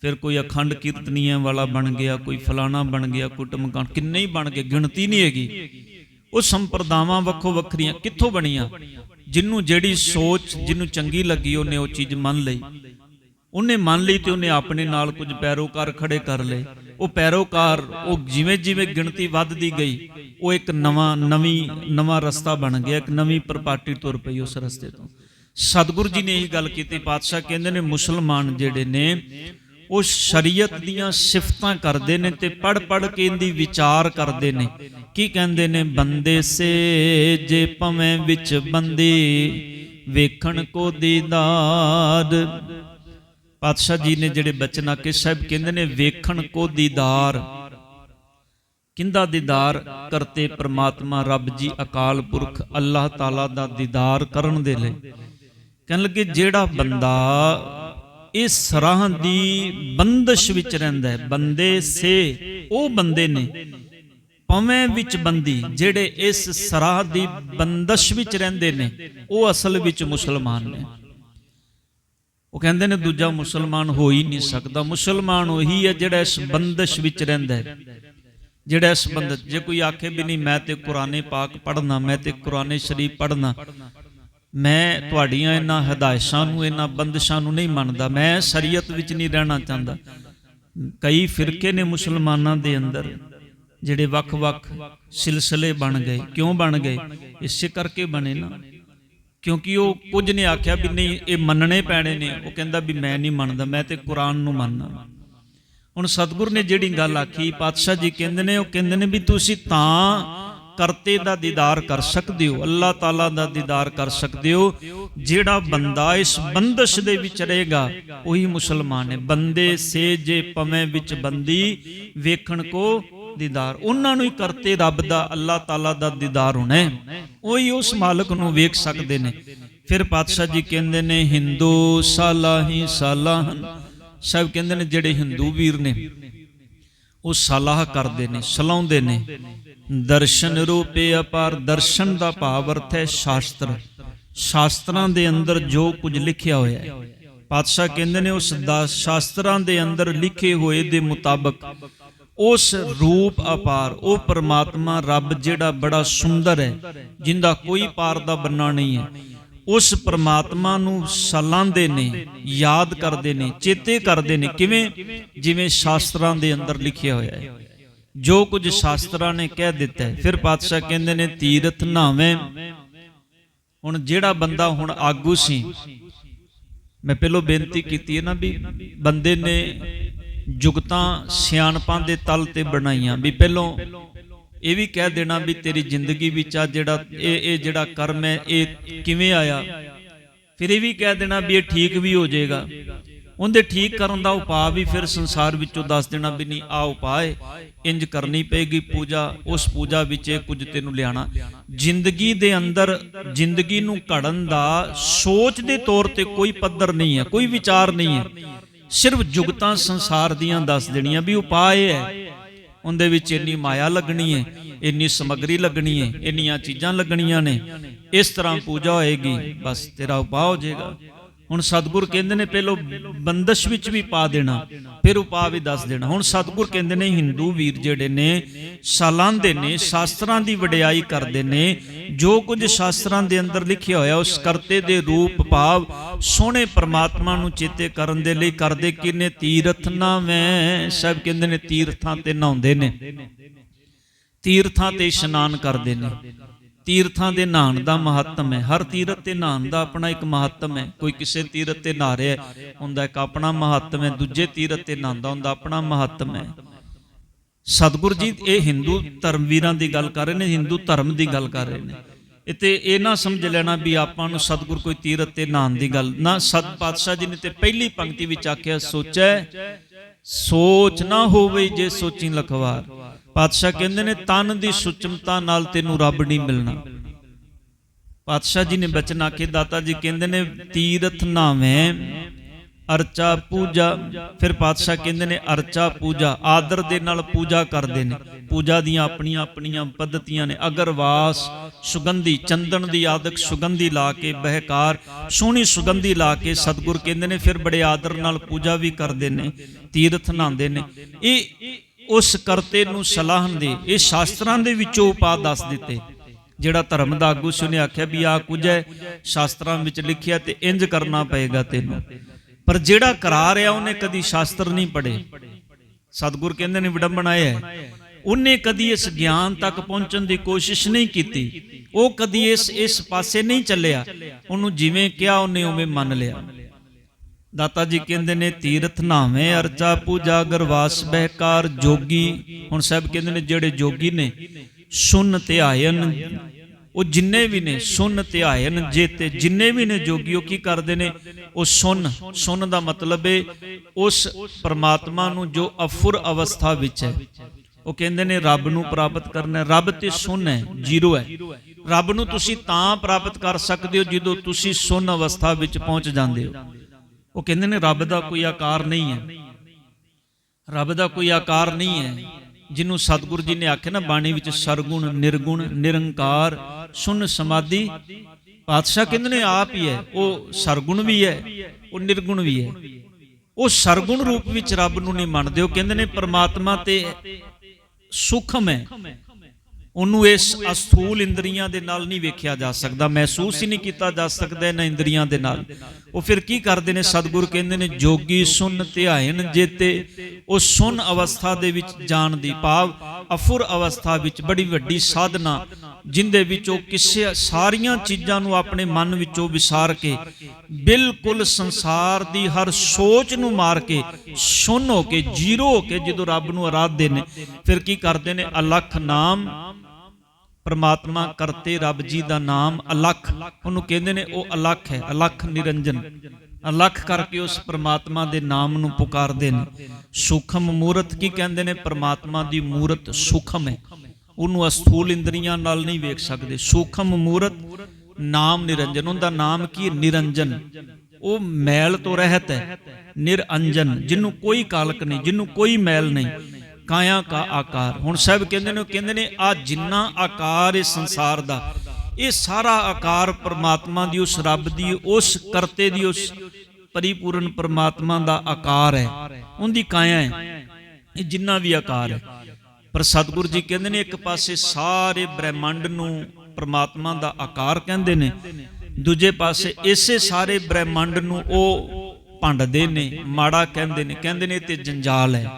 ਫਿਰ ਕੋਈ ਅਖੰਡ ਕੀਰਤਨੀਆਂ ਵਾਲਾ ਬਣ ਗਿਆ, ਕੋਈ ਫਲਾਣਾ ਬਣ ਗਿਆ, ਕੋਈ ਟਮਕਾਨ ਕਿੰਨੇ ਹੀ ਬਣ ਗਏ, ਗਿਣਤੀ ਨਹੀਂ ਹੈਗੀ। ਉਹ ਸੰਪਰਦਾਵਾਂ ਵੱਖੋ ਵੱਖਰੀਆਂ ਕਿੱਥੋਂ ਬਣੀਆਂ? ਜਿੰਨੂੰ ਜਿਹੜੀ ਸੋਚ, ਜਿੰਨੂੰ ਚੰਗੀ ਲੱਗੀ, ਉਹਨੇ ਉਹ ਚੀਜ਼ ਮੰਨ ਲਈ। ਉਹਨੇ ਮੰਨ ਲਈ ਤੇ ਉਹਨੇ ਆਪਣੇ ਨਾਲ ਕੁਝ ਪੈਰੋਕਾਰ ਖੜੇ ਕਰ ਲਏ। ਉਹ ਪੈਰੋਕਾਰ, ਉਹ ਜਿਵੇਂ ਜਿਵੇਂ ਗਿਣਤੀ ਵੱਧਦੀ ਗਈ, ਉਹ ਇੱਕ ਨਵਾਂ, ਨਵੀਂ, ਨਵਾਂ ਰਸਤਾ ਬਣ ਗਿਆ, ਇੱਕ ਨਵੀਂ ਪ੍ਰਪਾਟੀ ਤੁਰ ਪਈ ਉਸ ਰਸਤੇ ਤੋਂ। ਸਤਿਗੁਰੂ ਜੀ ਨੇ ਇਹ ਗੱਲ ਕੀਤੀ, ਪਾਤਸ਼ਾਹ ਕਹਿੰਦੇ ਨੇ ਮੁਸਲਮਾਨ ਜਿਹੜੇ ਨੇ, ਉਹ ਸ਼ਰੀਅਤ ਦੀਆਂ ਸਿਫਤਾਂ ਕਰਦੇ ਨੇ ਤੇ ਪੜ ਪੜ ਕੇ ਇਹਦੀ ਵਿਚਾਰ ਕਰਦੇ ਨੇ। ਕੀ ਕਹਿੰਦੇ ਨੇ? ਬੰਦੇ ਸੇ ਜੇ ਭਵੇਂ ਵਿੱਚ ਬੰਦੇ, ਵੇਖਣ ਕੋ ਦੀਦਾਰ ਪਾਤਸ਼ਾਹ ਜੀ ਨੇ ਜਿਹੜੇ ਬਚਨ ਆਕੇ ਸਾਹਿਬ ਕਹਿੰਦੇ ਨੇ, ਵੇਖਣ ਕੋ ਦੀਦਾਰ, ਕਿੰਦਾ ਦੀਦਾਰ? ਕਰਤੇ ਪ੍ਰਮਾਤਮਾ ਰੱਬ ਜੀ ਅਕਾਲ ਪੁਰਖ, ਅੱਲਾਹ ਤਾਲਾ ਦਾ ਦੀਦਾਰ ਕਰਨ ਦੇ ਲਈ। ਕਹਿਣ ਲੱਗੇ, ਜਿਹੜਾ ਬੰਦਾ ਇਸ ਸਰਾਹ ਦੀ ਬੰਦਸ਼ ਵਿੱਚ ਰਹਿੰਦਾ ਹੈ, ਬੰਦੇ ਸੇ ਉਹ ਬੰਦੇ ਨੇ, ਪਵੇਂ ਵਿੱਚ ਬੰਦੀ, ਜਿਹੜੇ ਇਸ ਸਰਾਹ ਦੀ ਬੰਦਸ਼ ਵਿੱਚ ਰਹਿੰਦੇ ਨੇ, ਉਹ ਅਸਲ ਵਿੱਚ ਮੁਸਲਮਾਨ ਨੇ। ਉਹ ਕਹਿੰਦੇ ਨੇ ਦੂਜਾ ਮੁਸਲਮਾਨ ਹੋ ਹੀ ਨਹੀਂ ਸਕਦਾ। ਮੁਸਲਮਾਨ ਉਹੀ ਹੈ ਜਿਹੜਾ ਇਸ ਬੰਦਸ਼ ਵਿੱਚ ਰਹਿੰਦਾ ਹੈ। ਜਿਹੜਾ ਇਸ ਬੰਦਸ਼ ਜੇ ਕੋਈ ਆਖੇ ਵੀ ਨਹੀਂ, ਮੈਂ ਤੇ ਕੁਰਾਨੇ ਪਾਕ ਪੜ੍ਹਨਾ, ਮੈਂ ਤੇ ਕੁਰਾਨੇ ਸ਼ਰੀਫ ਪੜ੍ਹਨਾ, ਮੈਂ ਤੁਹਾਡੀਆਂ ਇਹਨਾਂ ਹਦਾਇਸ਼ਾਂ ਨੂੰ, ਇਹਨਾਂ ਬੰਦਸ਼ਾਂ ਨੂੰ ਨਹੀਂ ਮੰਨਦਾ। ਮੈਂ ਸ਼ਰੀਅਤ ਵਿੱਚ ਨਹੀਂ ਰਹਿਣਾ ਚਾਹੁੰਦਾ। ਕਈ ਫਿਰਕੇ ਨੇ ਮੁਸਲਮਾਨਾਂ ਦੇ ਅੰਦਰ, ਜਿਹੜੇ ਵੱਖ-ਵੱਖ ਸਿਲਸਿਲੇ ਬਣ ਗਏ। ਕਿਉਂ ਬਣ ਗਏ? ਇਸੇ ਕਰਕੇ ਬਣੇ ਨਾ। ਕਿਉਂਕਿ ਉਹ ਕੁਝ ਨੇ ਆਖਿਆ ਵੀ ਨਹੀਂ, ਇਹ ਮੰਨਣੇ ਪੈਣੇ ਨੇ। ਉਹ ਕਹਿੰਦਾ ਵੀ ਮੈਂ ਨਹੀਂ ਮੰਨਦਾ, ਮੈਂ ਤੇ ਕੁਰਾਨ ਨੂੰ ਮੰਨਦਾ। ਹੁਣ ਸਤਿਗੁਰ ਨੇ ਜਿਹੜੀ ਗੱਲ ਆਖੀ, ਪਾਤਸ਼ਾਹ ਜੀ ਕਹਿੰਦੇ ਨੇ, ਉਹ ਕਹਿੰਦੇ ਨੇ ਵੀ ਤੁਸੀਂ ਤਾਂ ਕਰਤੇ ਦਾ ਦੀਦਾਰ ਕਰ ਸਕਦੇ ਹੋ, ਅੱਲਾਹ ਤਾਲਾ ਦਾ ਦੀਦਾਰ ਕਰ ਸਕਦੇ ਹੋ, ਜਿਹੜਾ ਬੰਦਾ ਇਸ ਬੰਦਸ਼ ਦੇ ਵਿੱਚ ਰਹੇਗਾ, ਉਹੀ ਮੁਸਲਮਾਨ ਹੈ ਬੰਦੇ ਸੇ ਜੇ ਪਵੇਂ ਵਿੱਚ ਬੰਦੀ ਵੇਖਣ ਕੋ ਦੀਦਾਰ। ਉਹਨਾਂ ਨੂੰ ਹੀ ਕਰਤੇ ਰੱਬ ਦਾ, ਅੱਲਾਹ ਤਾਲਾ ਦਾ ਦੀਦਾਰ ਹੋਣਾ ਹੈ। ਉਹੀ ਉਸ ਮਾਲਕ ਨੂੰ ਵੇਖ ਸਕਦੇ ਨੇ। ਫਿਰ ਪਾਤਸ਼ਾਹ ਜੀ ਕਹਿੰਦੇ ਨੇ, ਹਿੰਦੂ ਸਾਲਾਹੀ ਸਾਲਾਹਨ ਸਭ ਕਹਿੰਦੇ ਨੇ, ਜਿਹੜੇ ਹਿੰਦੂ ਵੀਰ ਨੇ, ਉਹ ਸਲਾਹ ਕਰਦੇ ਨੇ, ਸਲਾਉਂਦੇ ਨੇ। ਦਰਸ਼ਨ ਰੂਪੇ ਅਪਾਰ, ਦਰਸ਼ਨ ਦਾ ਭਾਵ ਅਰਥ ਹੈ ਸ਼ਾਸਤਰ। ਸ਼ਾਸਤਰਾਂ ਦੇ ਅੰਦਰ ਜੋ ਕੁਝ ਲਿਖਿਆ ਹੋਇਆ ਹੈ। ਪਾਤਸ਼ਾਹ ਕਹਿੰਦੇ ਨੇ, ਉਸ ਦਾ ਸ਼ਾਸਤਰਾਂ ਦੇ ਅੰਦਰ ਲਿਖੇ ਹੋਏ ਦੇ ਮੁਤਾਬਕ ਉਸ ਰੂਪ ਅਪਾਰ, ਉਹ ਪਰਮਾਤਮਾ ਰੱਬ ਜਿਹੜਾ ਬੜਾ ਸੁੰਦਰ ਹੈ, ਜਿੰਦਾ ਕੋਈ ਪਾਰ ਦਾ ਬੰਨਾ ਨਹੀਂ ਹੈ। ਉਸ ਪਰਮਾਤਮਾ ਨੂੰ ਸਲਾਉਂਦੇ ਨੇ, ਯਾਦ ਕਰਦੇ ਨੇ, ਚੇਤੇ ਕਰਦੇ ਨੇ, ਕਿਵੇਂ? ਜਿਵੇਂ ਸ਼ਾਸਤਰਾਂ ਦੇ ਅੰਦਰ ਲਿਖਿਆ ਹੋਇਆ ਹੈ। ਜੋ ਕੁਝ ਸ਼ਾਸਤਰਾਂ ਨੇ ਕਹਿ ਦਿੱਤਾ ਹੈ, ਫਿਰ ਪਾਤਸ਼ਾਹ ਕਹਿੰਦੇ ਨੇ, ਤੀਰਥ ਨਾਵੇਂ। ਹੁਣ ਜਿਹੜਾ ਬੰਦਾ ਹੁਣ ਆਗੂ ਸੀ, ਮੈਂ ਪਹਿਲਾਂ ਬੇਨਤੀ ਕੀਤੀ ਹੈ ਨਾ ਵੀ ਬੰਦੇ ਨੇ ਜੁਗਤਾਂ ਸਿਆਣਪਾਂ ਦੇ ਤਲ ਤੇ ਬਣਾਈਆਂ। ਵੀ ਪਹਿਲੋਂ ਇਹ ਵੀ ਕਹਿ ਦੇਣਾ ਵੀ ਤੇਰੀ ਜ਼ਿੰਦਗੀ ਵਿੱਚ ਆ ਜਿਹੜਾ ਇਹ ਇਹ ਜਿਹੜਾ ਕਰਮ ਹੈ, ਇਹ ਕਿਵੇਂ ਆਇਆ? ਫਿਰ ਇਹ ਵੀ ਕਹਿ ਦੇਣਾ ਵੀ ਇਹ ਠੀਕ ਵੀ ਹੋ ਜਾਏਗਾ। ਉਹਦੇ ਠੀਕ ਕਰਨ ਦਾ ਉਪਾਅ ਵੀ ਫਿਰ ਸੰਸਾਰ ਵਿੱਚੋਂ ਦੱਸ ਦੇਣਾ ਵੀ ਨਹੀਂ ਆ ਉਪਾਅ ਹੈ। ਇੰਜ ਕਰਨੀ ਪਏਗੀ ਪੂਜਾ, ਉਸ ਪੂਜਾ ਵਿੱਚ ਇਹ ਕੁਝ ਤੈਨੂੰ ਲਿਆਣਾ। ਜ਼ਿੰਦਗੀ ਦੇ ਅੰਦਰ ਜ਼ਿੰਦਗੀ ਨੂੰ ਘੜਨ ਦਾ ਸੋਚ ਦੇ ਤੌਰ ਤੇ ਕੋਈ ਪੱਧਰ ਨਹੀਂ ਹੈ, ਕੋਈ ਵਿਚਾਰ ਨਹੀਂ ਹੈ। ਸਿਰਫ ਜੁਗਤਾਂ ਸੰਸਾਰ ਦੀਆਂ ਦੱਸ ਦੇਣੀਆਂ ਵੀ ਉਪਾਅ ਇਹ ਹੈ। ਉਹਦੇ ਵਿੱਚ ਇੰਨੀ ਮਾਇਆ ਲੱਗਣੀ ਹੈ, ਇੰਨੀ ਸਮਗਰੀ ਲੱਗਣੀ ਹੈ, ਇੰਨੀਆਂ ਚੀਜ਼ਾਂ ਲੱਗਣੀਆਂ ਨੇ। ਇਸ ਤਰ੍ਹਾਂ ਪੂਜਾ ਹੋਏਗੀ, ਬਸ ਤੇਰਾ ਉਪਾਅ ਹੋ ਜਾਏਗਾ। ਹੁਣ ਸਤਿਗੁਰ ਕਹਿੰਦੇ ਨੇ ਪਹਿਲੋ ਬੰਦਸ਼ ਵਿੱਚ ਵੀ ਪਾ ਦੇਣਾ, ਫਿਰ ਉਪਾਅ ਵੀ ਦੱਸ ਦੇਣਾ। ਹੁਣ ਸਤਿਗੁਰ ਕਹਿੰਦੇ ਨੇ ਹਿੰਦੂ ਵੀਰ ਜਿਹੜੇ ਨੇ, ਸਾਲਾਂਦੇ ਨੇ, ਸ਼ਾਸਤਰਾਂ ਦੀ ਵਡਿਆਈ ਕਰਦੇ ਨੇ, ਜੋ ਕੁਝ ਸ਼ਾਸਤਰਾਂ ਦੇ ਅੰਦਰ ਲਿਖਿਆ ਹੋਇਆ, ਉਸ ਕਰਤੇ ਦੇ ਰੂਪ ਭਾਵ ਸੋਹਣੇ ਪ੍ਰਮਾਤਮਾ ਨੂੰ ਚੇਤੇ ਕਰਨ ਦੇ ਲਈ ਕਰਦੇ ਕਿਨੇ ਤੀਰਥ ਨਾਵੇਂ ਸਭ ਕਹਿੰਦੇ ਨੇ ਤੀਰਥਾਂ ਤੇ ਨਹਾਉਂਦੇ ਨੇ। ਤੀਰਥਾਂ ਤੇ ਇਸ਼ਨਾਨ ਕਰਦੇ ਨੇ। ਤੀਰਥਾਂ ਦੇ ਨਹਾਣ ਦਾ ਮਹੱਤਮ ਹੈ। ਹਰ ਤੀਰਥ ਤੇ ਨਹਾਣ ਦਾ ਆਪਣਾ ਇੱਕ ਮਹੱਤਮ ਹੈ। ਕੋਈ ਕਿਸੇ ਤੀਰਥ ਤੇ ਨਹਾ ਰਿਹਾ, ਹੁੰਦਾ ਇੱਕ ਆਪਣਾ ਮਹੱਤਮ ਹੈ। ਦੂਜੇ ਤੀਰਥ ਤੇ ਨਹਾਉਂਦਾ ਹੁੰਦਾ ਆਪਣਾ ਮਹੱਤਮ ਹੈ। ਸਤਿਗੁਰ ਜੀ, ਇਹ ਹਿੰਦੂ ਧਰਮ ਵੀਰਾਂ ਦੀ ਗੱਲ ਕਰ ਰਹੇ ਨੇ ਹਿੰਦੂ ਧਰਮ ਦੀ ਗੱਲ ਕਰ ਰਹੇ ਨੇ। ਇਤੇ ਇਹ ਨਾ ਸਮਝ ਲੈਣਾ ਵੀ ਆਪਾਂ ਨੂੰ ਸਤਿਗੁਰ ਕੋਈ ਤੀਰਥ ਤੇ ਨਹਾਣ ਦੀ ਗੱਲ, ਨਾ ਸਤ ਪਾਤਸ਼ਾਹ ਜੀ ਨੇ ਤੇ ਪਹਿਲੀ ਪੰਕਤੀ ਵਿੱਚ ਆਖਿਆ, ਸੋਚੈ, ਸੋਚ ਨਾ ਹੋਵੇ ਜੇ ਸੋਚੀ ਲਖਵਾਰ। ਪਾਤਸ਼ਾਹ ਕਹਿੰਦੇ ਨੇ, ਤਨ ਦੀ ਸੁਚਮਤਾ ਨਾਲ ਤੈਨੂੰ ਰੱਬ ਨਹੀਂ ਮਿਲਣਾ। ਪਾਤਸ਼ਾਹ ਜੀ ਨੇ ਬਚਨ ਆਖੇ, ਦਾਤਾ ਜੀ ਕਹਿੰਦੇ ਨੇ, ਤੀਰਥ ਨਾਵੇਂ, ਅਰਚਾ ਪੂਜਾ। ਫਿਰ ਪਾਤਸ਼ਾਹ ਕਹਿੰਦੇ ਨੇ, ਅਰਚਾ ਪੂਜਾ, ਆਦਰ ਦੇ ਨਾਲ ਪੂਜਾ ਕਰਦੇ ਨੇ। ਪੂਜਾ ਦੀਆਂ ਆਪਣੀਆਂ ਆਪਣੀਆਂ ਪद्धਤੀਆਂ ਨੇ। ਅਗਰਵਾਸ, ਸੁਗੰਧੀ, ਚੰਦਨ ਦੀ ਆਦਿਕ ਸੁਗੰਧੀ ਲਾ ਕੇ ਬਹਿਕਾਰ, ਸੋਹਣੀ ਸੁਗੰਧੀ ਲਾ ਕੇ ਸਤਿਗੁਰ ਕਹਿੰਦੇ ਨੇ, ਫਿਰ ਬੜੇ ਆਦਰ ਨਾਲ ਪੂਜਾ ਵੀ ਕਰਦੇ ਨੇ, ਤੀਰਥ ਨਾਂਦੇ ਨੇ। ਇਹ ਉਸ ਕਰਤੇ ਨੂੰ ਸਲਾਹਨ ਦੇ, ਇਹ ਸ਼ਾਸਤਰਾਂ ਦੇ ਵਿੱਚੋਂ ਉਪਾਅ ਦੱਸ ਦਿੱਤੇ। ਜਿਹੜਾ ਧਰਮ ਦਾ ਆਗੂ ਸੀ ਉਹਨੇ ਆਖਿਆ ਵੀ ਆ ਕੁਝ ਹੈ, ਸ਼ਾਸਤਰਾਂ ਵਿੱਚ ਲਿਖਿਆ ਤੇ ਇੰਜ ਕਰਨਾ ਪਏਗਾ ਤੈਨੂੰ। ਪਰ ਜਿਹੜਾ ਕਰਾਰ ਰਿਹਾ, ਉਹਨੇ ਕਦੀ ਸ਼ਾਸਤਰ ਨਹੀਂ ਪੜ੍ਹੇ। ਸਤਿਗੁਰ ਕਹਿੰਦੇ ਨੇ ਵਿਡੰਬਣਾ ਹੈ, ਉਹਨੇ ਕਦੀ ਇਸ ਗਿਆਨ ਤੱਕ ਪਹੁੰਚਣ ਦੀ ਕੋਸ਼ਿਸ਼ ਨਹੀਂ ਕੀਤੀ। ਉਹ ਕਦੀ ਇਸ ਇਸ ਪਾਸੇ ਨਹੀਂ ਚੱਲਿਆ। ਉਹਨੂੰ ਜਿਵੇਂ ਕਿਹਾ, ਉਹਨੇ ਉਵੇਂ ਮੰਨ ਲਿਆ। ਦਾਤਾ ਜੀ ਕਹਿੰਦੇ ਨੇ, ਤੀਰਥ ਨਾਵੇਂ ਅਰਚਾ ਪੂਜਾ ਗਰਵਾਸ ਬਹਿਕਾਰ ਜੋਗੀ। ਹੁਣ ਸਾਹਿਬ ਕਹਿੰਦੇ ਨੇ, ਜਿਹੜੇ ਜੋਗੀ ਨੇ, ਸੁਨ ਧਿਆਇਨ ਉਹ ਜਿੰਨੇ ਵੀ ਨੇ, ਸੁਨ ਧਿਆਇਨ ਜੇਤੇ। ਜਿੰਨੇ ਵੀ ਨੇ ਜੋਗੀ, ਉਹ ਕੀ ਕਰਦੇ ਨੇ? ਉਹ ਸੁਨ ਸੁਨ ਦਾ ਮਤਲਬ ਹੈ ਉਸ ਪਰਮਾਤਮਾ ਨੂੰ ਜੋ ਅਫੁਰ ਅਵਸਥਾ ਵਿੱਚ ਹੈ। ਉਹ ਕਹਿੰਦੇ ਨੇ, ਰੱਬ ਨੂੰ ਪ੍ਰਾਪਤ ਕਰਨਾ ਰੱਬ ਤੇ ਸੁਨ ਹੈ, ਜ਼ੀਰੋ ਹੈ। ਰੱਬ ਨੂੰ ਤੁਸੀਂ ਤਾਂ ਪ੍ਰਾਪਤ ਕਰ ਸਕਦੇ ਹੋ, ਜਦੋਂ ਤੁਸੀਂ ਸੁਨ ਅਵਸਥਾ ਵਿੱਚ ਪਹੁੰਚ ਜਾਂਦੇ ਹੋ। ਉਹ ਕਹਿੰਦੇ ਨੇ ਰੱਬ ਦਾ ਕੋਈ ਆਕਾਰ ਨਹੀਂ ਹੈ। ਰੱਬ ਦਾ ਕੋਈ ਆਕਾਰ ਨਹੀਂ ਹੈ। ਜਿਹਨੂੰ ਸਤਿਗੁਰੂ ਜੀ ਨੇ ਆਖਿਆ ਨਾ, ਬਾਣੀ ਵਿੱਚ ਸਰਗੁਣ, ਨਿਰਗੁਣ, ਨਿਰੰਕਾਰ, ਸੁਨ ਸਮਾਧੀ, ਪਾਤਸ਼ਾਹ ਕਹਿੰਦੇ ਨੇ ਆਪ ਹੀ ਹੈ। ਉਹ ਸਰਗੁਣ ਵੀ ਹੈ, ਉਹ ਨਿਰਗੁਣ ਵੀ ਹੈ। ਉਹ ਸਰਗੁਣ ਰੂਪ ਵਿੱਚ ਰੱਬ ਨੂੰ ਨਹੀਂ ਮੰਨਦੇ। ਉਹ ਕਹਿੰਦੇ ਨੇ, ਪਰਮਾਤਮਾ ਤੇ ਸੂਖਮ ਹੈ। ਉਹਨੂੰ ਇਸ ਅਸਥੂਲ ਇੰਦਰੀਆਂ ਦੇ ਨਾਲ ਨਹੀਂ ਵੇਖਿਆ ਜਾ ਸਕਦਾ, ਮਹਿਸੂਸ ਹੀ ਨਹੀਂ ਕੀਤਾ ਜਾ ਸਕਦਾ ਇਹਨਾਂ ਇੰਦਰੀਆਂ ਦੇ ਨਾਲ। ਉਹ ਫਿਰ ਕੀ ਕਰਦੇ ਨੇ? ਸਤਿਗੁਰ ਕਹਿੰਦੇ ਨੇ, ਜੋਗੀ ਸੁਨ ਧਿਆਇਨ ਜੇਤੇ, ਉਹ ਸੁਨ ਅਵਸਥਾ ਦੇ ਵਿੱਚ ਜਾਣ ਦੀ ਭਾਵ, ਅਫੁਰ ਅਵਸਥਾ ਵਿੱਚ ਬੜੀ ਵੱਡੀ ਸਾਧਨਾ, ਜਿੰਦੇ ਵਿੱਚ ਉਹ ਕਿਸੇ ਸਾਰੀਆਂ ਚੀਜ਼ਾਂ ਨੂੰ ਆਪਣੇ ਮਨ ਵਿੱਚੋਂ ਵਿਸਾਰ ਕੇ, ਬਿਲਕੁਲ ਸੰਸਾਰ ਦੀ ਹਰ ਸੋਚ ਨੂੰ ਮਾਰ ਕੇ, ਸੁਨ ਹੋ ਕੇ, ਜ਼ੀਰੋ ਹੋ ਕੇ ਜਦੋਂ ਰੱਬ ਨੂੰ ਆਰਾਧਦੇ ਨੇ, ਫਿਰ ਕੀ ਕਰਦੇ ਨੇ? ਅਲਖ ਨਾਮ ਪਰਮਾਤਮਾ ਕਰਤੇ ਰੱਬ ਜੀ ਦਾ ਨਾਮ ਅਲਖ। ਉਹਨੂੰ ਕਹਿੰਦੇ ਨੇ ਉਹ ਅਲਖ ਹੈ, ਅਲਖ ਨਿਰੰਜਨ। ਅਲਖ ਕਰਕੇ ਉਸ ਪ੍ਰਮਾਤਮਾ ਦੇ ਨਾਮ ਨੂੰ ਪੁਕਾਰਦੇ ਨੇ। ਸੂਖਮ ਮੂਰਤ ਕੀ ਕਹਿੰਦੇ ਨੇ? ਪਰਮਾਤਮਾ ਦੀ ਮੂਰਤ ਸੂਖਮ ਹੈ। ਉਹਨੂੰ ਅਸਥੂਲ ਇੰਦਰੀਆਂ ਨਾਲ ਨਹੀਂ ਵੇਖ ਸਕਦੇ। ਸੂਖਮ ਮੂਰਤ, ਨਾਮ ਨਿਰੰਜਨ। ਉਹਦਾ ਨਾਮ ਕੀ ਨਿਰੰਜਨ। ਉਹ ਮੈਲ ਤੋਂ ਰਹਿਤ ਹੈ ਨਿਰੰਜਨ ਜਿਹਨੂੰ ਕੋਈ ਕਾਲਕ ਨਹੀਂ, ਜਿਹਨੂੰ ਕੋਈ ਮੈਲ ਨਹੀਂ। ਕਾਇਆ ਕਾ ਆਕਾਰ। ਹੁਣ ਸਾਹਿਬ ਕਹਿੰਦੇ ਨੇ, ਉਹ ਕਹਿੰਦੇ ਨੇ, ਆ ਜਿੰਨਾ ਆਕਾਰ ਇਸ ਸੰਸਾਰ ਦਾ, ਇਹ ਸਾਰਾ ਆਕਾਰ ਪਰਮਾਤਮਾ ਦੀ, ਉਸ ਰੱਬ ਦੀ, ਉਸ ਕਰਤੇ ਦੀ, ਉਸ ਪਰਿਪੂਰਨ ਪ੍ਰਮਾਤਮਾ ਦਾ ਆਕਾਰ ਹੈ। ਉਹਦੀ ਕਾਇਆ ਹੈ। ਇਹ ਜਿੰਨਾ ਵੀ ਆਕਾਰ ਹੈ। ਪਰ ਸਤਿਗੁਰੂ ਜੀ ਕਹਿੰਦੇ ਨੇ, ਇੱਕ ਪਾਸੇ ਸਾਰੇ ਬ੍ਰਹਿਮੰਡ ਨੂੰ ਪਰਮਾਤਮਾ ਦਾ ਆਕਾਰ ਕਹਿੰਦੇ ਨੇ, ਦੂਜੇ ਪਾਸੇ ਇਸੇ ਸਾਰੇ ਬ੍ਰਹਿਮੰਡ ਨੂੰ ਉਹ ਭੰਡਦੇ ਨੇ, ਮਾੜਾ ਕਹਿੰਦੇ ਨੇ ਕਹਿੰਦੇ ਨੇ ਤੇ ਜੰਜਾਲ ਹੈ।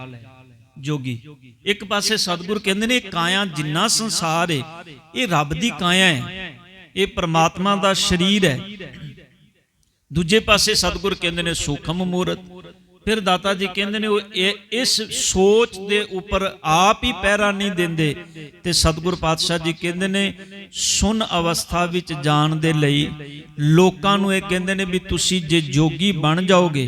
ਜੋਗੀ। ਇੱਕ ਪਾਸੇ ਸਤਿਗੁਰ ਕਹਿੰਦੇ ਨੇ, ਕਾਇਆ ਜਿੰਨਾ ਸੰਸਾਰ ਹੈ ਇਹ ਰੱਬ ਦੀ ਕਾਇਆ ਹੈ ਇਹ ਪ੍ਰਮਾਤਮਾ ਦਾ ਸਰੀਰ ਹੈ ਦੂਜੇ ਪਾਸੇ ਸਤਿਗੁਰ ਕਹਿੰਦੇ ਨੇ, ਸੂਖਮ ਮੂਰਤ। ਫਿਰ ਦਾਤਾ ਜੀ ਕਹਿੰਦੇ ਨੇ, ਉਹ ਇਸ ਸੋਚ ਦੇ ਉੱਪਰ ਆਪ ਹੀ ਪਹਿਰਾ ਨਹੀਂ ਦਿੰਦੇ। ਤੇ ਸਤਿਗੁਰ ਪਾਤਸ਼ਾਹ ਜੀ ਕਹਿੰਦੇ ਨੇ, ਸੁਨ ਅਵਸਥਾ ਵਿੱਚ ਜਾਣ ਦੇ ਲਈ ਲੋਕਾਂ ਨੂੰ ਇਹ ਕਹਿੰਦੇ ਨੇ ਵੀ ਤੁਸੀਂ ਜੇ ਜੋਗੀ ਬਣ ਜਾਓਗੇ,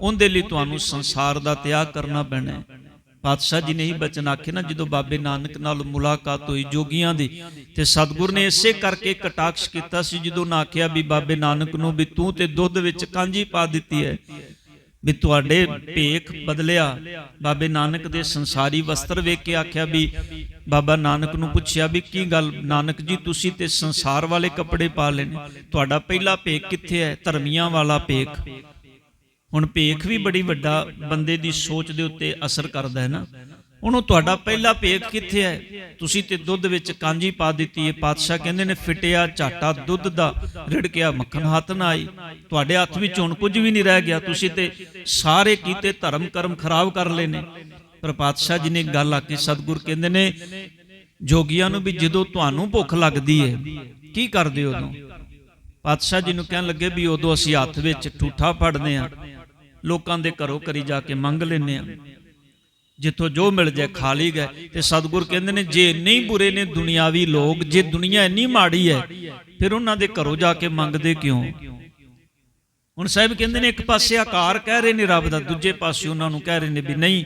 ਉਹਦੇ ਲਈ ਤੁਹਾਨੂੰ ਸੰਸਾਰ ਦਾ ਤਿਆਗ ਕਰਨਾ ਪੈਣਾ ਹੈ ਪਾਤਸ਼ਾਹ ਜੀ ਨੇ ਹੀ ਬਚਨ ਆਖੇ ਨਾ, ਜਦੋਂ ਬਾਬੇ ਨਾਨਕ ਨਾਲ ਮੁਲਾਕਾਤ ਹੋਈ ਜੋਗੀਆਂ ਦੀ, ਤੇ ਸਤਿਗੁਰ ਨੇ ਇਸੇ ਕਰਕੇ ਕਟਾਕਸ਼ ਕੀਤਾ ਸੀ, ਜਦੋਂ ਨਾ ਆਖਿਆ ਵੀ ਬਾਬੇ ਨਾਨਕ ਨੂੰ ਵੀ ਤੂੰ ਤੇ ਦੁੱਧ ਵਿੱਚ ਕਾਂਜੀ ਪਾ ਦਿੱਤੀ ਹੈ, ਵੀ ਤੁਹਾਡੇ ਭੇਖ ਬਦਲਿਆ। ਬਾਬੇ ਨਾਨਕ ਦੇ ਸੰਸਾਰੀ ਵਸਤਰ ਵੇਖ ਕੇ ਆਖਿਆ ਵੀ ਬਾਬਾ ਨਾਨਕ ਨੂੰ ਪੁੱਛਿਆ ਵੀ ਕੀ ਗੱਲ? ਨਾਨਕ ਜੀ, ਤੁਸੀਂ ਤੇ ਸੰਸਾਰ ਵਾਲੇ ਕੱਪੜੇ ਪਾ ਲੈਣੇ। ਤੁਹਾਡਾ ਪਹਿਲਾ ਭੇਖ ਕਿੱਥੇ ਹੈ? ਧਰਮੀਆਂ ਵਾਲਾ ਭੇਖ। ਹੁਣ ਭੇਖ ਵੀ ਬੜੀ ਵੱਡਾ ਬੰਦੇ ਦੀ ਸੋਚ ਦੇ ਉੱਤੇ ਅਸਰ ਕਰਦਾ ਹੈ ਨਾ। ਉਹਨੂੰ ਤੁਹਾਡਾ ਪਹਿਲਾ ਭੇਖ ਕਿੱਥੇ ਹੈ? ਤੁਸੀਂ ਤੇ ਦੁੱਧ ਵਿੱਚ ਕਾਂਜੀ ਪਾ ਦਿੱਤੀ ਹੈ। ਪਾਤਸ਼ਾਹ ਕਹਿੰਦੇ ਨੇ, ਫਿਟਿਆ ਝਾਟਾ ਦੁੱਧ ਦਾ ਰਿੜਕਿਆ ਮੱਖਣ ਹੱਥ ਨਾ ਆਈ। ਤੁਹਾਡੇ ਹੱਥ ਵਿੱਚ ਹੁਣ ਕੁਝ ਵੀ ਨਹੀਂ ਰਹਿ ਗਿਆ। ਤੁਸੀਂ ਤੇ ਸਾਰੇ ਕੀਤੇ ਧਰਮ ਕਰਮ ਖਰਾਬ ਕਰ ਲਏ ਨੇ। ਪਰ ਪਾਤਸ਼ਾਹ ਜੀ ਨੇ ਗੱਲ ਆਖੀ, ਸਤਿਗੁਰ ਕਹਿੰਦੇ ਨੇ, ਜੋਗੀਆਂ ਨੂੰ ਵੀ ਜਦੋਂ ਤੁਹਾਨੂੰ ਭੁੱਖ ਲੱਗਦੀ ਹੈ, ਕੀ ਕਰਦੇ ਹੋ ਉਦੋਂ? ਪਾਤਸ਼ਾਹ ਜੀ ਨੂੰ ਕਹਿਣ ਲੱਗੇ ਵੀ ਉਦੋਂ ਅਸੀਂ ਹੱਥ ਵਿੱਚ ਠੂਠਾ ਫੜਦੇ ਆ ਲੋਕਾਂ ਦੇ ਘਰੋਂ ਕਰੀ ਜਾ ਕੇ ਮੰਗ ਲੈਨੇ ਆ ਜਿੱਥੋਂ ਜੋ ਮਿਲ ਜਾਏ, ਖਾ ਲਈ ਗਏ। ਤੇ ਸਤਿਗੁਰ ਕਹਿੰਦੇ ਨੇ, ਜੇ ਨਹੀਂ ਬੁਰੇ ਨੇ ਦੁਨਿਆਵੀ ਲੋਕ, ਜੇ ਦੁਨੀਆ ਇੰਨੀ ਮਾੜੀ ਹੈ, ਫਿਰ ਉਹਨਾਂ ਦੇ ਘਰੋਂ ਜਾ ਕੇ ਮੰਗਦੇ ਕਿਉਂ? ਹੁਣ ਸਾਹਿਬ ਕਹਿੰਦੇ ਨੇ, ਇੱਕ ਪਾਸੇ ਆਕਾਰ ਕਹਿ ਰਹੇ ਨੇ ਰੱਬ ਦਾ, ਦੂਜੇ ਪਾਸੇ ਉਹਨਾਂ ਨੂੰ ਕਹਿ ਰਹੇ ਨੇ ਵੀ ਨਹੀਂ,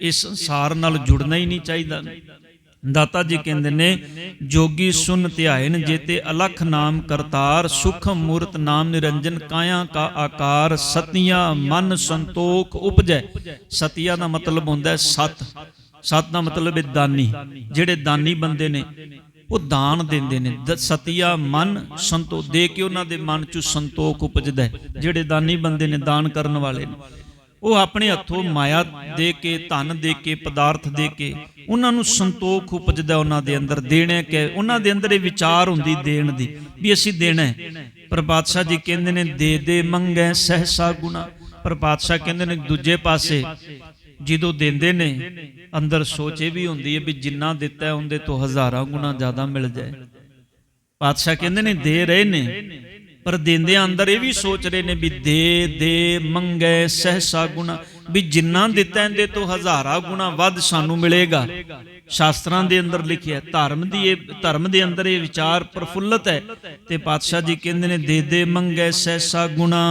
ਇਸ ਸੰਸਾਰ ਨਾਲ ਜੁੜਨਾ ਹੀ ਨਹੀਂ ਚਾਹੀਦਾ। ਦਾਤਾ ਜੀ ਕਹਿੰਦੇ ਨੇ, ਜੋਗੀ ਸੁਨ ਧਿਆਇਨ ਜੇਤੇ ਅਲਖ ਨਾਮ ਕਰਤਾਰ ਸੁਖਮ ਮੂਰਤ ਨਾਮ ਨਿਰੰਜਨ ਕਾਇਆ ਕਾ ਆਕਾਰ, ਸਤਿਆ ਮਨ ਸੰਤੋਖ ਉਪਜੈ। ਸਤਿਆ ਦਾ ਮਤਲਬ ਹੁੰਦਾ ਹੈ ਸਤ। ਸਤ ਦਾ ਮਤਲਬ ਹੈ ਦਾਨੀ। ਜਿਹੜੇ ਦਾਨੀ ਬੰਦੇ ਨੇ, ਉਹ ਦਾਨ ਦਿੰਦੇ ਨੇ। ਦ- ਸਤਿਆ ਮਨ ਸੰਤੋ, ਦੇ ਕੇ ਉਹਨਾਂ ਦੇ ਮਨ ਚ ਸੰਤੋਖ ਉਪਜਦਾ ਜਿਹੜੇ ਦਾਨੀ ਬੰਦੇ ਨੇ, ਦਾਨ ਕਰਨ ਵਾਲੇ ਨੇ। ਉਹ ਆਪਣੇ ਹੱਥੋਂ ਮਾਇਆ ਦੇ ਕੇ, ਧਨ ਦੇ ਕੇ, ਪਦਾਰਥ ਦੇ ਕੇ, ਉਹਨਾਂ ਨੂੰ ਸੰਤੋਖ ਉਪਜਦਾ ਉਹਨਾਂ ਦੇ ਅੰਦਰ, ਦੇਣੇ ਕਿ ਉਹਨਾਂ ਦੇ ਅੰਦਰ ਇਹ ਵਿਚਾਰ ਹੁੰਦੀ ਦੇਣ ਦੀ, ਵੀ ਅਸੀਂ ਦੇਣਾ ਪਰ ਬਾਦਸ਼ਾਹ ਜੀ ਕਹਿੰਦੇ ਨੇ, ਦੇ ਦੇ ਮੰਗੈ ਸਹਸਾ ਗੁਣਾ। ਪਰ ਬਾਦਸ਼ਾਹ ਕਹਿੰਦੇ ਨੇ, ਦੂਜੇ ਪਾਸੇ ਜਦੋਂ ਦਿੰਦੇ ਨੇ, ਅੰਦਰ ਸੋਚ ਇਹ ਵੀ ਹੁੰਦੀ ਹੈ ਵੀ ਜਿੰਨਾ ਦਿੱਤਾ ਉਹਦੇ ਤੋਂ ਹਜ਼ਾਰਾਂ ਗੁਣਾ ਜ਼ਿਆਦਾ ਮਿਲ ਜਾਏ। ਪਾਤਸ਼ਾਹ ਕਹਿੰਦੇ ਨੇ, ਦੇ ਰਹੇ ਨੇ। ਪਰ ਦਿੰਦਿਆਂ ਅੰਦਰ ਇਹ ਵੀ ਸੋਚ ਰਹੇ ਨੇ ਵੀ ਦੇ ਦੇ ਮੰਗੇ ਸਹਸਾ ਗੁਣਾ ਵੀ ਜਿੰਨਾ ਦਿੱਤਾ ਇਹਦੇ ਤੋਂ ਹਜ਼ਾਰਾਂ ਗੁਣਾ ਵੱਧ ਸਾਨੂੰ ਮਿਲੇਗਾ। ਸ਼ਾਸਤਰਾਂ ਦੇ ਅੰਦਰ ਲਿਖਿਆ। ਧਰਮ ਦੀ ਇਹ ਧਰਮ ਦੇ ਅੰਦਰ ਇਹ ਵਿਚਾਰ ਪ੍ਰਫੁੱਲਤ ਹੈ। ਤੇ ਪਾਤਸ਼ਾਹ ਜੀ ਕਹਿੰਦੇ ਨੇ ਦੇ ਦੇ ਮੰਗੇ ਸਹਸਾ ਗੁਣਾ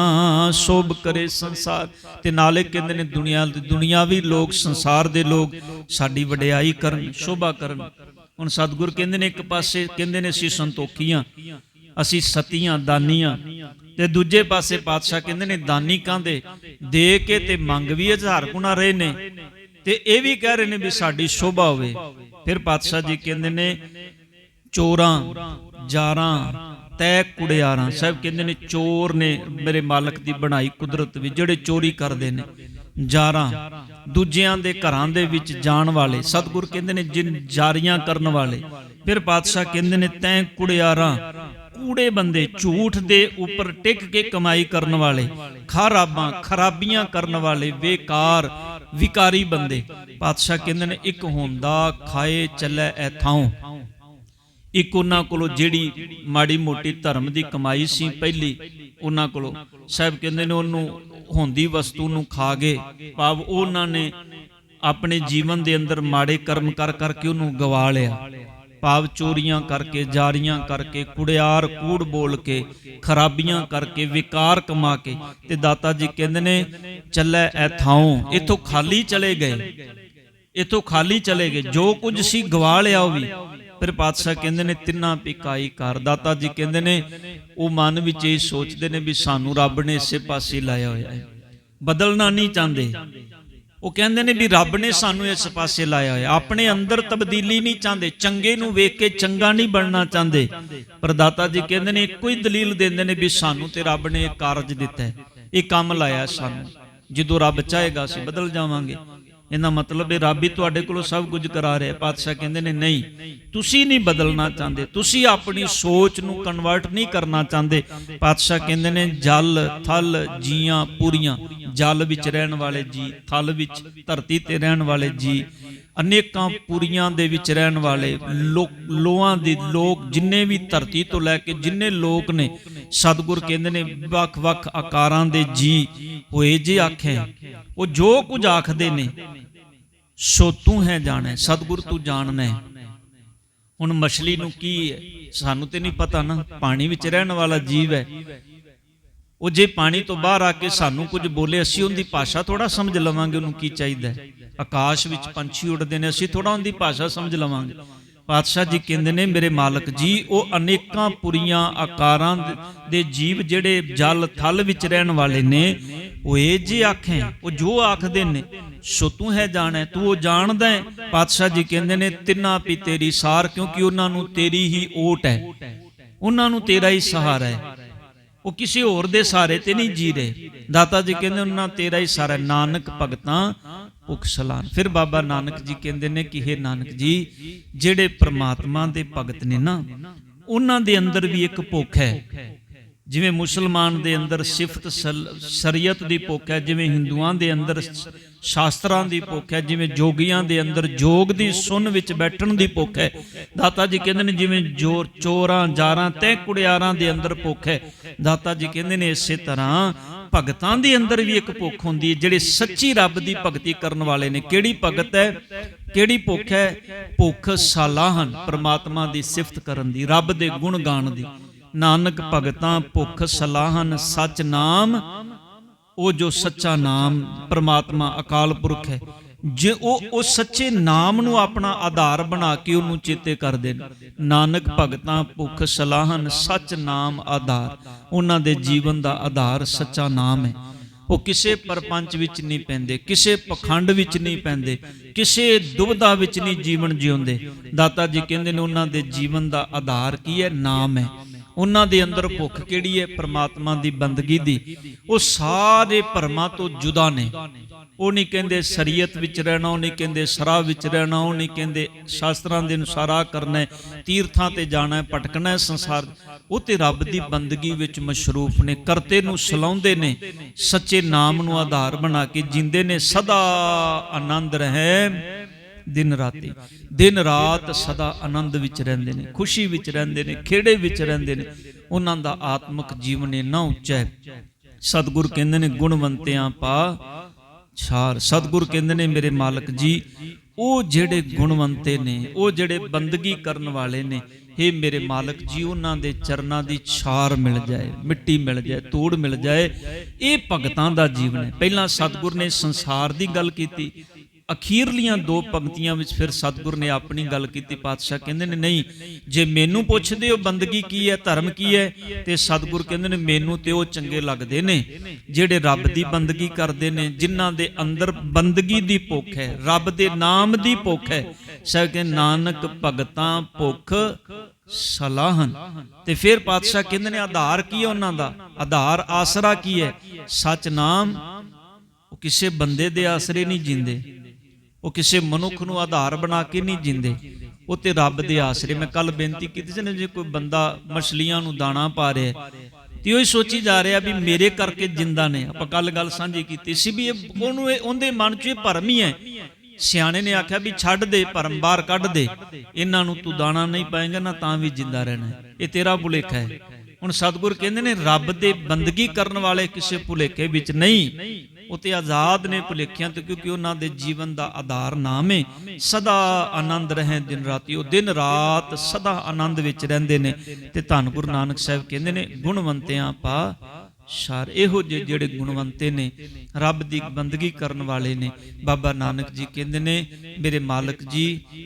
ਸੋਭ ਕਰੇ ਸੰਸਾਰ। ਤੇ ਨਾਲੇ ਕਹਿੰਦੇ ਨੇ ਦੁਨੀਆ ਦੁਨੀਆਵੀ ਲੋਕ ਸੰਸਾਰ ਦੇ ਲੋਕ ਸਾਡੀ ਵਡਿਆਈ ਕਰਨ ਸ਼ੋਭਾ ਕਰਨ। ਹੁਣ ਸਤਿਗੁਰ ਕਹਿੰਦੇ ਨੇ ਇੱਕ ਪਾਸੇ ਕਹਿੰਦੇ ਨੇ ਅਸੀਂ ਸੰਤੋਖੀਆਂ ਅਸੀਂ ਸਤੀਆਂ, ਦਾਨੀਆਂ ਤੇ ਦੂਜੇ ਪਾਸੇ ਪਾਤਸ਼ਾਹ ਕਹਿੰਦੇ ਨੇ, ਦਾਨੀ ਕਾਂਦੇ ਦੇ ਕੇ ਤੇ ਮੰਗ ਵੀ ਹਜ਼ਾਰ ਗੁਣਾ ਰਹੇ ਨੇ। ਤੇ ਇਹ ਵੀ ਕਹਿ ਰਹੇ ਨੇ ਵੀ ਸਾਡੀ ਸ਼ੋਭਾ ਹੋਵੇ। ਫਿਰ ਪਾਤਸ਼ਾਹ ਜੀ ਕਹਿੰਦੇ ਨੇ, ਚੋਰਾਂ, ਜਾਰਾਂ, ਤੈ ਕੁੜਿਆਰਾਂ, ਸਾਹਿਬ ਕਹਿੰਦੇ ਨੇ, ਚੋਰ ਨੇ ਮੇਰੇ ਮਾਲਕ ਦੀ ਬਣਾਈ ਕੁਦਰਤ ਵੀ, ਜਿਹੜੇ ਚੋਰੀ ਕਰਦੇ ਨੇ, ਜਾਰਾਂ, ਦੂਜਿਆਂ ਦੇ ਘਰਾਂ ਦੇ ਵਿੱਚ ਜਾਣ ਵਾਲੇ, ਸਤਿਗੁਰ ਕਹਿੰਦੇ ਨੇ, ਜਿਨ ਜਾਰੀਆਂ ਕਰਨ ਵਾਲੇ। ਫਿਰ ਪਾਤਸ਼ਾਹ ਕਹਿੰਦੇ ਨੇ, ਤੈ ਕੁੜਿਆਰਾਂ ਕੂੜੇ ਬੰਦੇ ਝੂਠ ਦੇ ਉੱਪਰ ਟਿਕ ਕੇ ਕਮਾਈ ਕਰਨ ਵਾਲੇ, ਖਰਾਬਾਂ, ਖਰਾਬੀਆਂ ਕਰਨ ਵਾਲੇ, ਬੇਕਾਰ, ਵਿਕਾਰੀ ਬੰਦੇ। ਪਾਤਸ਼ਾਹ ਕਹਿੰਦੇ ਨੇ, ਇੱਕ ਹੁੰਦਾ, ਖਾਏ, ਚੱਲੇ ਐ ਥਾਉ। ਇੱਕ ਉਹਨਾਂ ਕੋਲੋਂ ਜਿਹੜੀ ਮਾੜੀ ਮੋਟੀ ਧਰਮ ਦੀ ਕਮਾਈ ਸੀ ਪਹਿਲੀ, ਉਹਨਾਂ ਕੋਲੋਂ। ਸਾਹਿਬ ਕਹਿੰਦੇ ਨੇ, ਉਹਨੂੰ ਹੁੰਦੀ ਵਸਤੂ ਨੂੰ ਖਾ ਗਏ ਭਾਵ ਉਹਨਾਂ ਨੇ ਆਪਣੇ ਜੀਵਨ ਦੇ ਅੰਦਰ ਮਾੜੇ ਕਰਮ ਕਰ ਕਰਕੇ ਉਹਨੂੰ ਗਵਾ ਲਿਆ। ਭਾਵ ਚੋਰੀਆਂ ਕਰਕੇ, ਜਾਰੀਆਂ ਕਰਕੇ, ਕੁੜਿਆਰ, ਕੂੜ ਬੋਲ ਕੇ, ਖਰਾਬੀਆਂ ਕਰਕੇ, ਵਿਕਾਰ ਕਮਾ ਕੇ। ਤੇ ਦਾਤਾ ਜੀ ਕਹਿੰਦੇ ਨੇ, ਚੱਲੇ ਐ ਥਾਉ, ਇਥੋਂ ਖਾਲੀ ਚਲੇ ਗਏ। ਇਥੋਂ ਖਾਲੀ ਚਲੇ ਗਏ। ਜੋ ਕੁਝ ਸੀ ਗਵਾ ਲਿਆ ਉਹ ਵੀ। ਫਿਰ ਪਾਤਸ਼ਾਹ ਕਹਿੰਦੇ ਨੇ, ਤਿੰਨਾਂ ਪਿਕਾਈ ਕਰ ਦਾਤਾ ਜੀ ਕਹਿੰਦੇ ਨੇ, ਉਹ ਮਨ ਵਿੱਚ ਇਹ ਸੋਚਦੇ ਨੇ ਵੀ ਸਾਨੂੰ ਰੱਬ ਨੇ ਇਸੇ ਪਾਸੇ ਲਾਇਆ ਹੋਇਆ ਹੈ। ਬਦਲਣਾ ਨਹੀਂ ਚਾਹੁੰਦੇ। ਉਹ ਕਹਿੰਦੇ ਨੇ ਵੀ ਰੱਬ ਨੇ ਸਾਨੂੰ ਇਸ ਪਾਸੇ ਲਾਇਆ ਹੋਇਆ। ਆਪਣੇ ਅੰਦਰ ਤਬਦੀਲੀ ਨਹੀਂ ਚਾਹੁੰਦੇ, ਚੰਗੇ ਨੂੰ ਵੇਖ ਕੇ ਚੰਗਾ ਨਹੀਂ ਬਣਨਾ ਚਾਹੁੰਦੇ। ਪਰ ਦਾਤਾ ਜੀ ਕਹਿੰਦੇ ਨੇ, ਇੱਕੋ ਹੀ ਦਲੀਲ ਦਿੰਦੇ ਨੇ ਵੀ ਸਾਨੂੰ ਤੇ ਰੱਬ ਨੇ ਇਹ ਕਾਰਜ ਦਿੱਤਾ ਇਹ ਕੰਮ ਲਾਇਆ ਸਾਨੂੰ। ਜਦੋਂ ਰੱਬ ਚਾਹੇਗਾ, ਅਸੀਂ ਬਦਲ ਜਾਵਾਂਗੇ। ਇਹਦਾ ਮਤਲਬ ਹੈ, ਰੱਬ ਹੀ ਤੁਹਾਡੇ ਕੋਲੋਂ ਸਭ ਕੁਝ ਕਰਾ ਰਿਹਾ ਪਾਤਸ਼ਾਹ ਕਹਿੰਦੇ ਨੇ, ਨਹੀਂ, ਤੁਸੀਂ ਨਹੀਂ ਬਦਲਣਾ ਚਾਹੁੰਦੇ। ਤੁਸੀਂ ਆਪਣੀ ਸੋਚ ਨੂੰ ਕਨਵਰਟ ਨਹੀਂ ਕਰਨਾ ਚਾਹੁੰਦੇ। ਪਾਤਸ਼ਾਹ ਕਹਿੰਦੇ ਨੇ, ਜਲ, ਥਲ, ਜੀਆਂ ਪੂਰੀਆਂ। ਜਲ ਵਿੱਚ ਰਹਿਣ ਵਾਲੇ ਜੀ, ਥਲ ਵਿੱਚ, ਧਰਤੀ ਤੇ ਰਹਿਣ ਵਾਲੇ ਜੀ। ਅਨੇਕਾਂ ਪੁਰੀਆਂ ਦੇ ਵਿੱਚ ਰਹਿਣ ਵਾਲੇ ਲੋ- ਦੇ ਲੋਕ ਜਿੰਨੇ ਵੀ ਧਰਤੀ ਤੋਂ ਲੈ ਕੇ ਜਿੰਨੇ ਲੋਕ ਨੇ, ਸਤਿਗੁਰ ਕਹਿੰਦੇ ਨੇ, ਵੱਖ-ਵੱਖ ਆਕਾਰਾਂ ਦੇ ਜੀ। ਹੋਏ ਜੇ ਆਖੇ ਉਹ ਜੋ ਕੁਝ ਆਖਦੇ ਨੇ, ਸੋ ਤੂੰ ਹੈ ਜਾਣੈ, ਸਤਿਗੁਰ ਤੂੰ ਜਾਣਨਾ। ਹੁਣ ਮਛਲੀ ਨੂੰ ਕੀ ਹੈ? ਸਾਨੂੰ ਤੇ ਨਹੀਂ ਪਤਾ ਨਾ, ਪਾਣੀ ਵਿੱਚ ਰਹਿਣ ਵਾਲਾ ਜੀਵ ਹੈ। ਉਹ ਜੇ ਪਾਣੀ ਤੋਂ ਬਾਹਰ ਆ ਕੇ ਸਾਨੂੰ ਕੁਝ ਬੋਲੇ, ਅਸੀਂ ਉਹਦੀ ਭਾਸ਼ਾ ਥੋੜਾ ਸਮਝ ਲਵਾਂਗੇ, ਉਹਨੂੰ ਕੀ ਚਾਹੀਦਾ ਹੈ? ਆਕਾਸ਼ ਵਿੱਚ ਪੰਛੀ ਉੱਡਦੇ ਨੇ, ਅਸੀਂ ਥੋੜਾ ਉਹਦੀ ਭਾਸ਼ਾ ਸਮਝ ਲਵਾਂਗੇ। ਪਾਤਸ਼ਾਹ ਜੀ ਕਹਿੰਦੇ ਨੇ, ਮੇਰੇ ਮਾਲਕ ਜੀ, ਉਹ ਅਨੇਕਾਂ ਪੁਰੀਆਂ ਆਕਾਰਾਂ ਦੇ- ਜੀਵ ਜਿਹੜੇ ਜਲ ਥਲ ਵਿੱਚ ਰਹਿਣ ਵਾਲੇ ਨੇ, ਉਹ ਇਹ ਜੇ ਆਖੇ, ਉਹ ਜੋ ਆਖਦੇ ਨੇ, ਸੋ ਤੂੰ ਹੈ ਜਾਣੈ, ਤੂੰ ਉਹ ਜਾਣਦਾ ਹੈ? ਪਾਤਸ਼ਾਹ ਜੀ ਕਹਿੰਦੇ ਨੇ, ਤਿੰਨਾ ਪੀ ਤੇਰੀ ਸਾਰ, ਕਿਉਂਕਿ ਉਹਨਾਂ ਨੂੰ ਤੇਰੀ ਹੀ ਓਟ ਹੈ। ਉਹਨਾਂ ਨੂੰ ਤੇਰਾ ਹੀ ਸਹਾਰਾ ਹੈ। ਉਹ ਕਿਸੇ ਹੋਰ ਦੇ ਸਹਾਰੇ ਤੇ ਨਹੀਂ ਜੀ ਰਹੇ। ਦਾਤਾ ਜੀ ਕਹਿੰਦੇ ਉਹਨਾਂ ਤੇਰਾ ਹੀ ਸਹਾਰਾ ਨਾਨਕ ਭਗਤਾਂ ਭੁਖ ਸਲਾਨ। ਫਿਰ ਬਾਬਾ ਨਾਨਕ ਜੀ ਕਹਿੰਦੇ ਨੇ ਕਿ हे ਨਾਨਕ ਜੀ, ਜਿਹੜੇ ਪ੍ਰਮਾਤਮਾ ਦੇ ਭਗਤ ਨੇ ਨਾ, ਉਹਨਾਂ ਦੇ ਅੰਦਰ ਵੀ ਇੱਕ ਭੁੱਖ ਹੈ। ਜਿਵੇਂ ਮੁਸਲਮਾਨ ਦੇ ਅੰਦਰ ਸਿਫਤ ਸ਼ਰੀਅਤ ਦੀ ਭੁੱਖ ਹੈ, ਜਿਵੇਂ ਹਿੰਦੂਆਂ ਦੇ ਅੰਦਰ ਸ਼ਾਸਤਰਾਂ ਦੀ ਭੁੱਖ ਹੈ, ਜਿਵੇਂ ਜੋਗੀਆਂ ਦੇ ਅੰਦਰ ਜੋਗ ਦੀ ਸੁਨ ਵਿੱਚ ਬੈਠਣ ਦੀ ਭੁੱਖ ਹੈ। ਦਾਤਾ ਜੀ ਕਹਿੰਦੇ ਨੇ ਜਿਵੇਂ ਜੋਰ ਚੋਰਾਂ, ਜਾਰਾਂ, ਤੇ ਕੁੜਿਆਰਾਂ ਦੇ ਅੰਦਰ ਭੁੱਖ ਹੈ। ਦਾਤਾ ਜੀ ਕਹਿੰਦੇ ਨੇ ਇਸੇ ਤਰ੍ਹਾਂ ਭਗਤਾਂ ਦੇ ਅੰਦਰ ਵੀ ਇੱਕ ਭੁੱਖ ਹੁੰਦੀ ਹੈ, ਜਿਹੜੇ ਸੱਚੀ ਰੱਬ ਦੀ ਭਗਤੀ ਕਰਨ ਵਾਲੇ ਨੇ। ਕਿਹੜੀ ਭਗਤ ਹੈ? ਕਿਹੜੀ ਭੁੱਖ ਹੈ? ਭੁੱਖ ਸਲਾਹਨ ਪ੍ਰਮਾਤਮਾ ਦੀ ਸਿਫਤ ਕਰਨ ਦੀ, ਰੱਬ ਦੇ ਗੁਣ ਗਾਣ ਦੀ। ਨਾਨਕ ਭਗਤਾਂ ਭੁੱਖ ਸਲਾਹਨ ਸਚ ਨਾਮ ਉਹ ਜੋ ਸੱਚਾ ਨਾਮ ਪ੍ਰਮਾਤਮਾ ਅਕਾਲ ਪੁਰਖ ਹੈ, ਜੇ ਉਹ ਉਸ ਸੱਚੇ ਨਾਮ ਨੂੰ ਆਪਣਾ ਆਧਾਰ ਬਣਾ ਕੇ ਉਹਨੂੰ ਚੇਤੇ ਕਰਦੇ ਨੇ, ਨਾਨਕ ਭਗਤਾਂ, ਭੁੱਖ ਸਲਾਹਨ, ਸੱਚ ਨਾਮ ਆਧਾਰ, ਉਹਨਾਂ ਦੇ ਜੀਵਨ ਦਾ ਆਧਾਰ ਸੱਚਾ ਨਾਮ ਹੈ। ਉਹ ਕਿਸੇ ਪਰਪੰਚ ਵਿੱਚ ਨਹੀਂ ਪੈਂਦੇ, ਕਿਸੇ ਪਖੰਡ ਵਿੱਚ ਨਹੀਂ ਪੈਂਦੇ, ਕਿਸੇ ਦੁਬਦਾ ਵਿੱਚ ਨਹੀਂ ਜੀਵਨ ਜਿਉਂਦੇ। ਦਾਤਾ ਜੀ ਕਹਿੰਦੇ ਨੇ ਉਹਨਾਂ ਦੇ ਜੀਵਨ ਦਾ ਆਧਾਰ ਕੀ ਹੈ? ਨਾਮ ਹੈ। ਉਹਨਾਂ ਦੇ ਅੰਦਰ ਭੁੱਖ ਕਿਹੜੀ ਹੈ ਪ੍ਰਮਾਤਮਾ ਦੀ ਬੰਦਗੀ ਦੀ। ਉਹ ਸਾਰੇ ਭਰਮਾਂ ਤੋਂ ਜੁਦਾ ਨੇ। ਉਹ ਨਹੀਂ ਕਹਿੰਦੇ ਸ਼ਰੀਅਤ ਵਿੱਚ ਰਹਿਣਾ, ਉਹ ਨਹੀਂ ਕਹਿੰਦੇ ਸ਼ਰਾਬ ਵਿੱਚ ਰਹਿਣਾ, ਉਹ ਨਹੀਂ ਕਹਿੰਦੇ ਸ਼ਾਸਤਰਾਂ ਦੇ ਅਨੁਸਾਰ ਆ ਕਰਨਾ ਹੈ ਤੀਰਥਾਂ ਤੇ ਜਾਣਾ ਹੈ ਭਟਕਣਾ ਹੈ ਸੰਸਾਰ। ਉਹ ਤੇ ਰੱਬ ਦੀ ਬੰਦਗੀ ਵਿੱਚ ਮਸ਼ਰੂਫ ਨੇ, ਕਰਤੇ ਨੂੰ ਸਲਾਉਂਦੇ ਨੇ, ਸੱਚੇ ਨਾਮ ਨੂੰ ਆਧਾਰ ਬਣਾ ਕੇ ਜਿੰਦੇ ਨੇ, ਸਦਾ ਆਨੰਦ ਰਹੇ ਦਿਨ ਰਾਤੀ। ਦਿਨ ਰਾਤ ਸਦਾ ਆਨੰਦ ਵਿੱਚ ਰਹਿੰਦੇ ਨੇ, ਖੁਸ਼ੀ ਵਿੱਚ ਰਹਿੰਦੇ ਨੇ, ਖੇੜੇ ਵਿੱਚ ਰਹਿੰਦੇ ਨੇ। ਉਹਨਾਂ ਦਾ ਆਤਮਿਕ ਜੀਵਨ ਇੰਨਾ ਉੱਚਾ ਹੈ। ਸਤਿਗੁਰ ਕਹਿੰਦੇ ਨੇ, ਗੁਣਵੰਤਿਆਂ ਪਾ ਛਾਰ। ਸਤਿਗੁਰ ਕਹਿੰਦੇ ਨੇ, ਮੇਰੇ ਮਾਲਕ ਜੀ, ਉਹ ਜਿਹੜੇ ਗੁਣਵੰਤੇ ਨੇ, ਉਹ ਜਿਹੜੇ ਬੰਦਗੀ ਕਰਨ ਵਾਲੇ ਨੇ हे ਮੇਰੇ ਮਾਲਕ ਜੀ, ਉਹਨਾਂ ਦੇ ਚਰਨਾਂ ਦੀ ਛਾਰ ਮਿਲ ਜਾਏ, ਮਿੱਟੀ ਮਿਲ ਜਾਏ ਤੋੜ ਮਿਲ ਜਾਏ। ਇਹ ਭਗਤਾਂ ਦਾ ਜੀਵਨ ਹੈ। ਪਹਿਲਾਂ ਸਤਿਗੁਰ ਨੇ ਸੰਸਾਰ ਦੀ ਗੱਲ ਕੀਤੀ ਅਖੀਰਲੀਆਂ ਦੋ ਪੰਕਤੀਆਂ ਵਿੱਚ ਫਿਰ ਸਤਿਗੁਰ ਨੇ ਆਪਣੀ ਗੱਲ ਕੀਤੀ, ਪਾਤਸ਼ਾਹ ਕਹਿੰਦੇ ਨੇ, ਨਹੀਂ, ਜੇ ਮੈਨੂੰ ਪੁੱਛਦੇ ਹੋ ਬੰਦਗੀ ਕੀ ਹੈ, ਧਰਮ ਕੀ ਹੈ, ਤੇ ਸਤਿਗੁਰ ਕਹਿੰਦੇ ਨੇ, ਮੈਨੂੰ ਤੇ ਉਹ ਚੰਗੇ ਲੱਗਦੇ ਨੇ, ਜਿਹੜੇ ਰੱਬ ਦੀ ਬੰਦਗੀ ਕਰਦੇ ਨੇ, ਜਿਨ੍ਹਾਂ ਦੇ ਅੰਦਰ ਬੰਦਗੀ ਦੀ ਭੁੱਖ ਹੈ, ਰੱਬ ਦੇ ਨਾਮ ਦੀ ਭੁੱਖ ਹੈ। ਸਭ ਕਿ ਨਾਨਕ ਭਗਤਾਂ ਭੁੱਖ ਸਲਾਹਨ। ਤੇ ਫਿਰ ਪਾਤਸ਼ਾਹ ਕਹਿੰਦੇ ਨੇ, ਆਧਾਰ ਕੀ ਹੈ ਉਹਨਾਂ ਦਾ? ਆਧਾਰ ਆਸਰਾ ਕੀ ਹੈ? ਸਚ ਨਾਮ, ਉਹ ਕਿਸੇ ਬੰਦੇ ਦੇ ਆਸਰੇ ਨਹੀਂ ਜਿੰਦੇ। ਉਹ ਕਿਸੇ ਮਨੁੱਖ ਨੂੰ ਆਧਾਰ ਬਣਾ ਕੇ ਨਹੀਂ ਜਿੰਦੇ। ਉਹ ਤੇ ਰੱਬ ਦੇ ਆਸਰੇ। ਮੈਂ ਕੱਲ ਬੇਨਤੀ ਕੀਤੀ ਸੀ ਨਾ, ਜੇ ਕੋਈ ਬੰਦਾ ਮਛਲੀਆਂ ਨੂੰ ਦਾਣਾ ਪਾ ਰਿਹਾ ਤੇ ਉਹ ਹੀ ਸੋਚੀ ਜਾ ਰਿਹਾ ਵੀ ਮੇਰੇ ਕਰਕੇ ਜਿੰਦਾ ਨੇ। ਆਪਾਂ ਕੱਲ ਗੱਲ ਸਾਂਝੀ ਕੀਤੀ ਸੀ ਵੀ ਇਹ ਉਹਨੂੰ ਉਹਦੇ ਮਨ 'ਚ ਇਹ ਭਰਮ ਹੀ ਹੈ। ਸਿਆਣੇ ਨੇ ਆਖਿਆ ਵੀ ਛੱਡ ਦੇ, ਭਰਮ ਬਾਹਰ ਕੱਢ ਦੇ। ਇਹਨਾਂ ਨੂੰ ਤੂੰ ਦਾਣਾ ਨਹੀਂ ਪਾਏਗਾ, ਨਾ ਤਾਂ ਵੀ ਜਿੰਦਾ ਰਹਿਣਾ ਇਹ ਤੇਰਾ ਭੁਲੇਖਾ ਹੈ। ਹੁਣ ਸਤਿਗੁਰ ਕਹਿੰਦੇ ਨੇ, ਰੱਬ ਦੇ ਬੰਦਗੀ ਕਰਨ ਵਾਲੇ ਕਿਸੇ ਭੁਲੇਖੇ ਵਿੱਚ ਨਹੀਂ। ਉਹ ਤੇ ਆਜ਼ਾਦ ਨੇ ਭੁਲੇਖਿਆਂ ਤੋਂ, ਕਿਉਂਕਿ ਉਹਨਾਂ ਦੇ ਜੀਵਨ ਦਾ ਆਧਾਰ ਨਾਮ ਹੈ ਸਦਾ ਆਨੰਦ ਰਹੇ ਦਿਨ ਰਾਤੀ। ਉਹ ਦਿਨ ਰਾਤ ਸਦਾ ਆਨੰਦ ਵਿੱਚ ਰਹਿੰਦੇ ਨੇ ਤੇ ਧੰਨ ਗੁਰੂ ਨਾਨਕ ਸਾਹਿਬ ਕਹਿੰਦੇ ਨੇ, ਗੁਣਵੰਤਿਆਂ ਪਾ ਸ਼ਾਰ। ਇਹੋ ਜਿਹੇ ਜਿਹੜੇ ਗੁਣਵੰਤੇ ਨੇ, ਰੱਬ ਦੀ ਬੰਦਗੀ ਕਰਨ ਵਾਲੇ ਨੇ। ਬਾਬਾ ਨਾਨਕ ਜੀ ਕਹਿੰਦੇ ਨੇ, ਮੇਰੇ ਮਾਲਕ ਜੀ,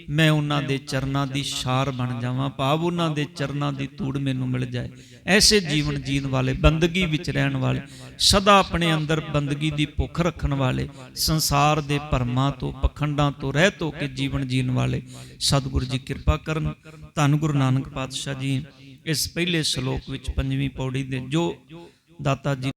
ਮੈਂ ਉਹਨਾਂ ਦੇ ਚਰਨਾਂ ਦੀ ਸ਼ਾਰ ਬਣ ਜਾਵਾਂ। ਭਾਵ ਉਹਨਾਂ ਦੇ ਚਰਨਾਂ ਦੀ ਧੂੜ ਮੈਨੂੰ ਮਿਲ ਜਾਏ। ਐਸੇ ਜੀਵਨ ਜੀਣ ਵਾਲੇ, ਬੰਦਗੀ ਵਿੱਚ ਰਹਿਣ ਵਾਲੇ ਸਦਾ ਆਪਣੇ ਅੰਦਰ ਬੰਦਗੀ ਦੀ ਭੁੱਖ ਰੱਖਣ ਵਾਲੇ, ਸੰਸਾਰ ਦੇ ਭਰਮਾਂ ਤੋਂ, ਪਖੰਡਾਂ ਤੋਂ ਰਹਿਤ ਹੋ ਕੇ ਜੀਵਨ ਜੀਣ ਵਾਲੇ ਸਤਿਗੁਰੂ ਜੀ ਕਿਰਪਾ ਕਰਨ। ਧੰਨ ਗੁਰੂ ਨਾਨਕ ਪਾਤਸ਼ਾਹ ਜੀ, ਇਸ ਪਹਿਲੇ ਸ਼ਲੋਕ ਵਿੱਚ ਪੰਜਵੀਂ ਪੌੜੀ ਦੇ ਜੋ ਦਾਤਾ ਜੀ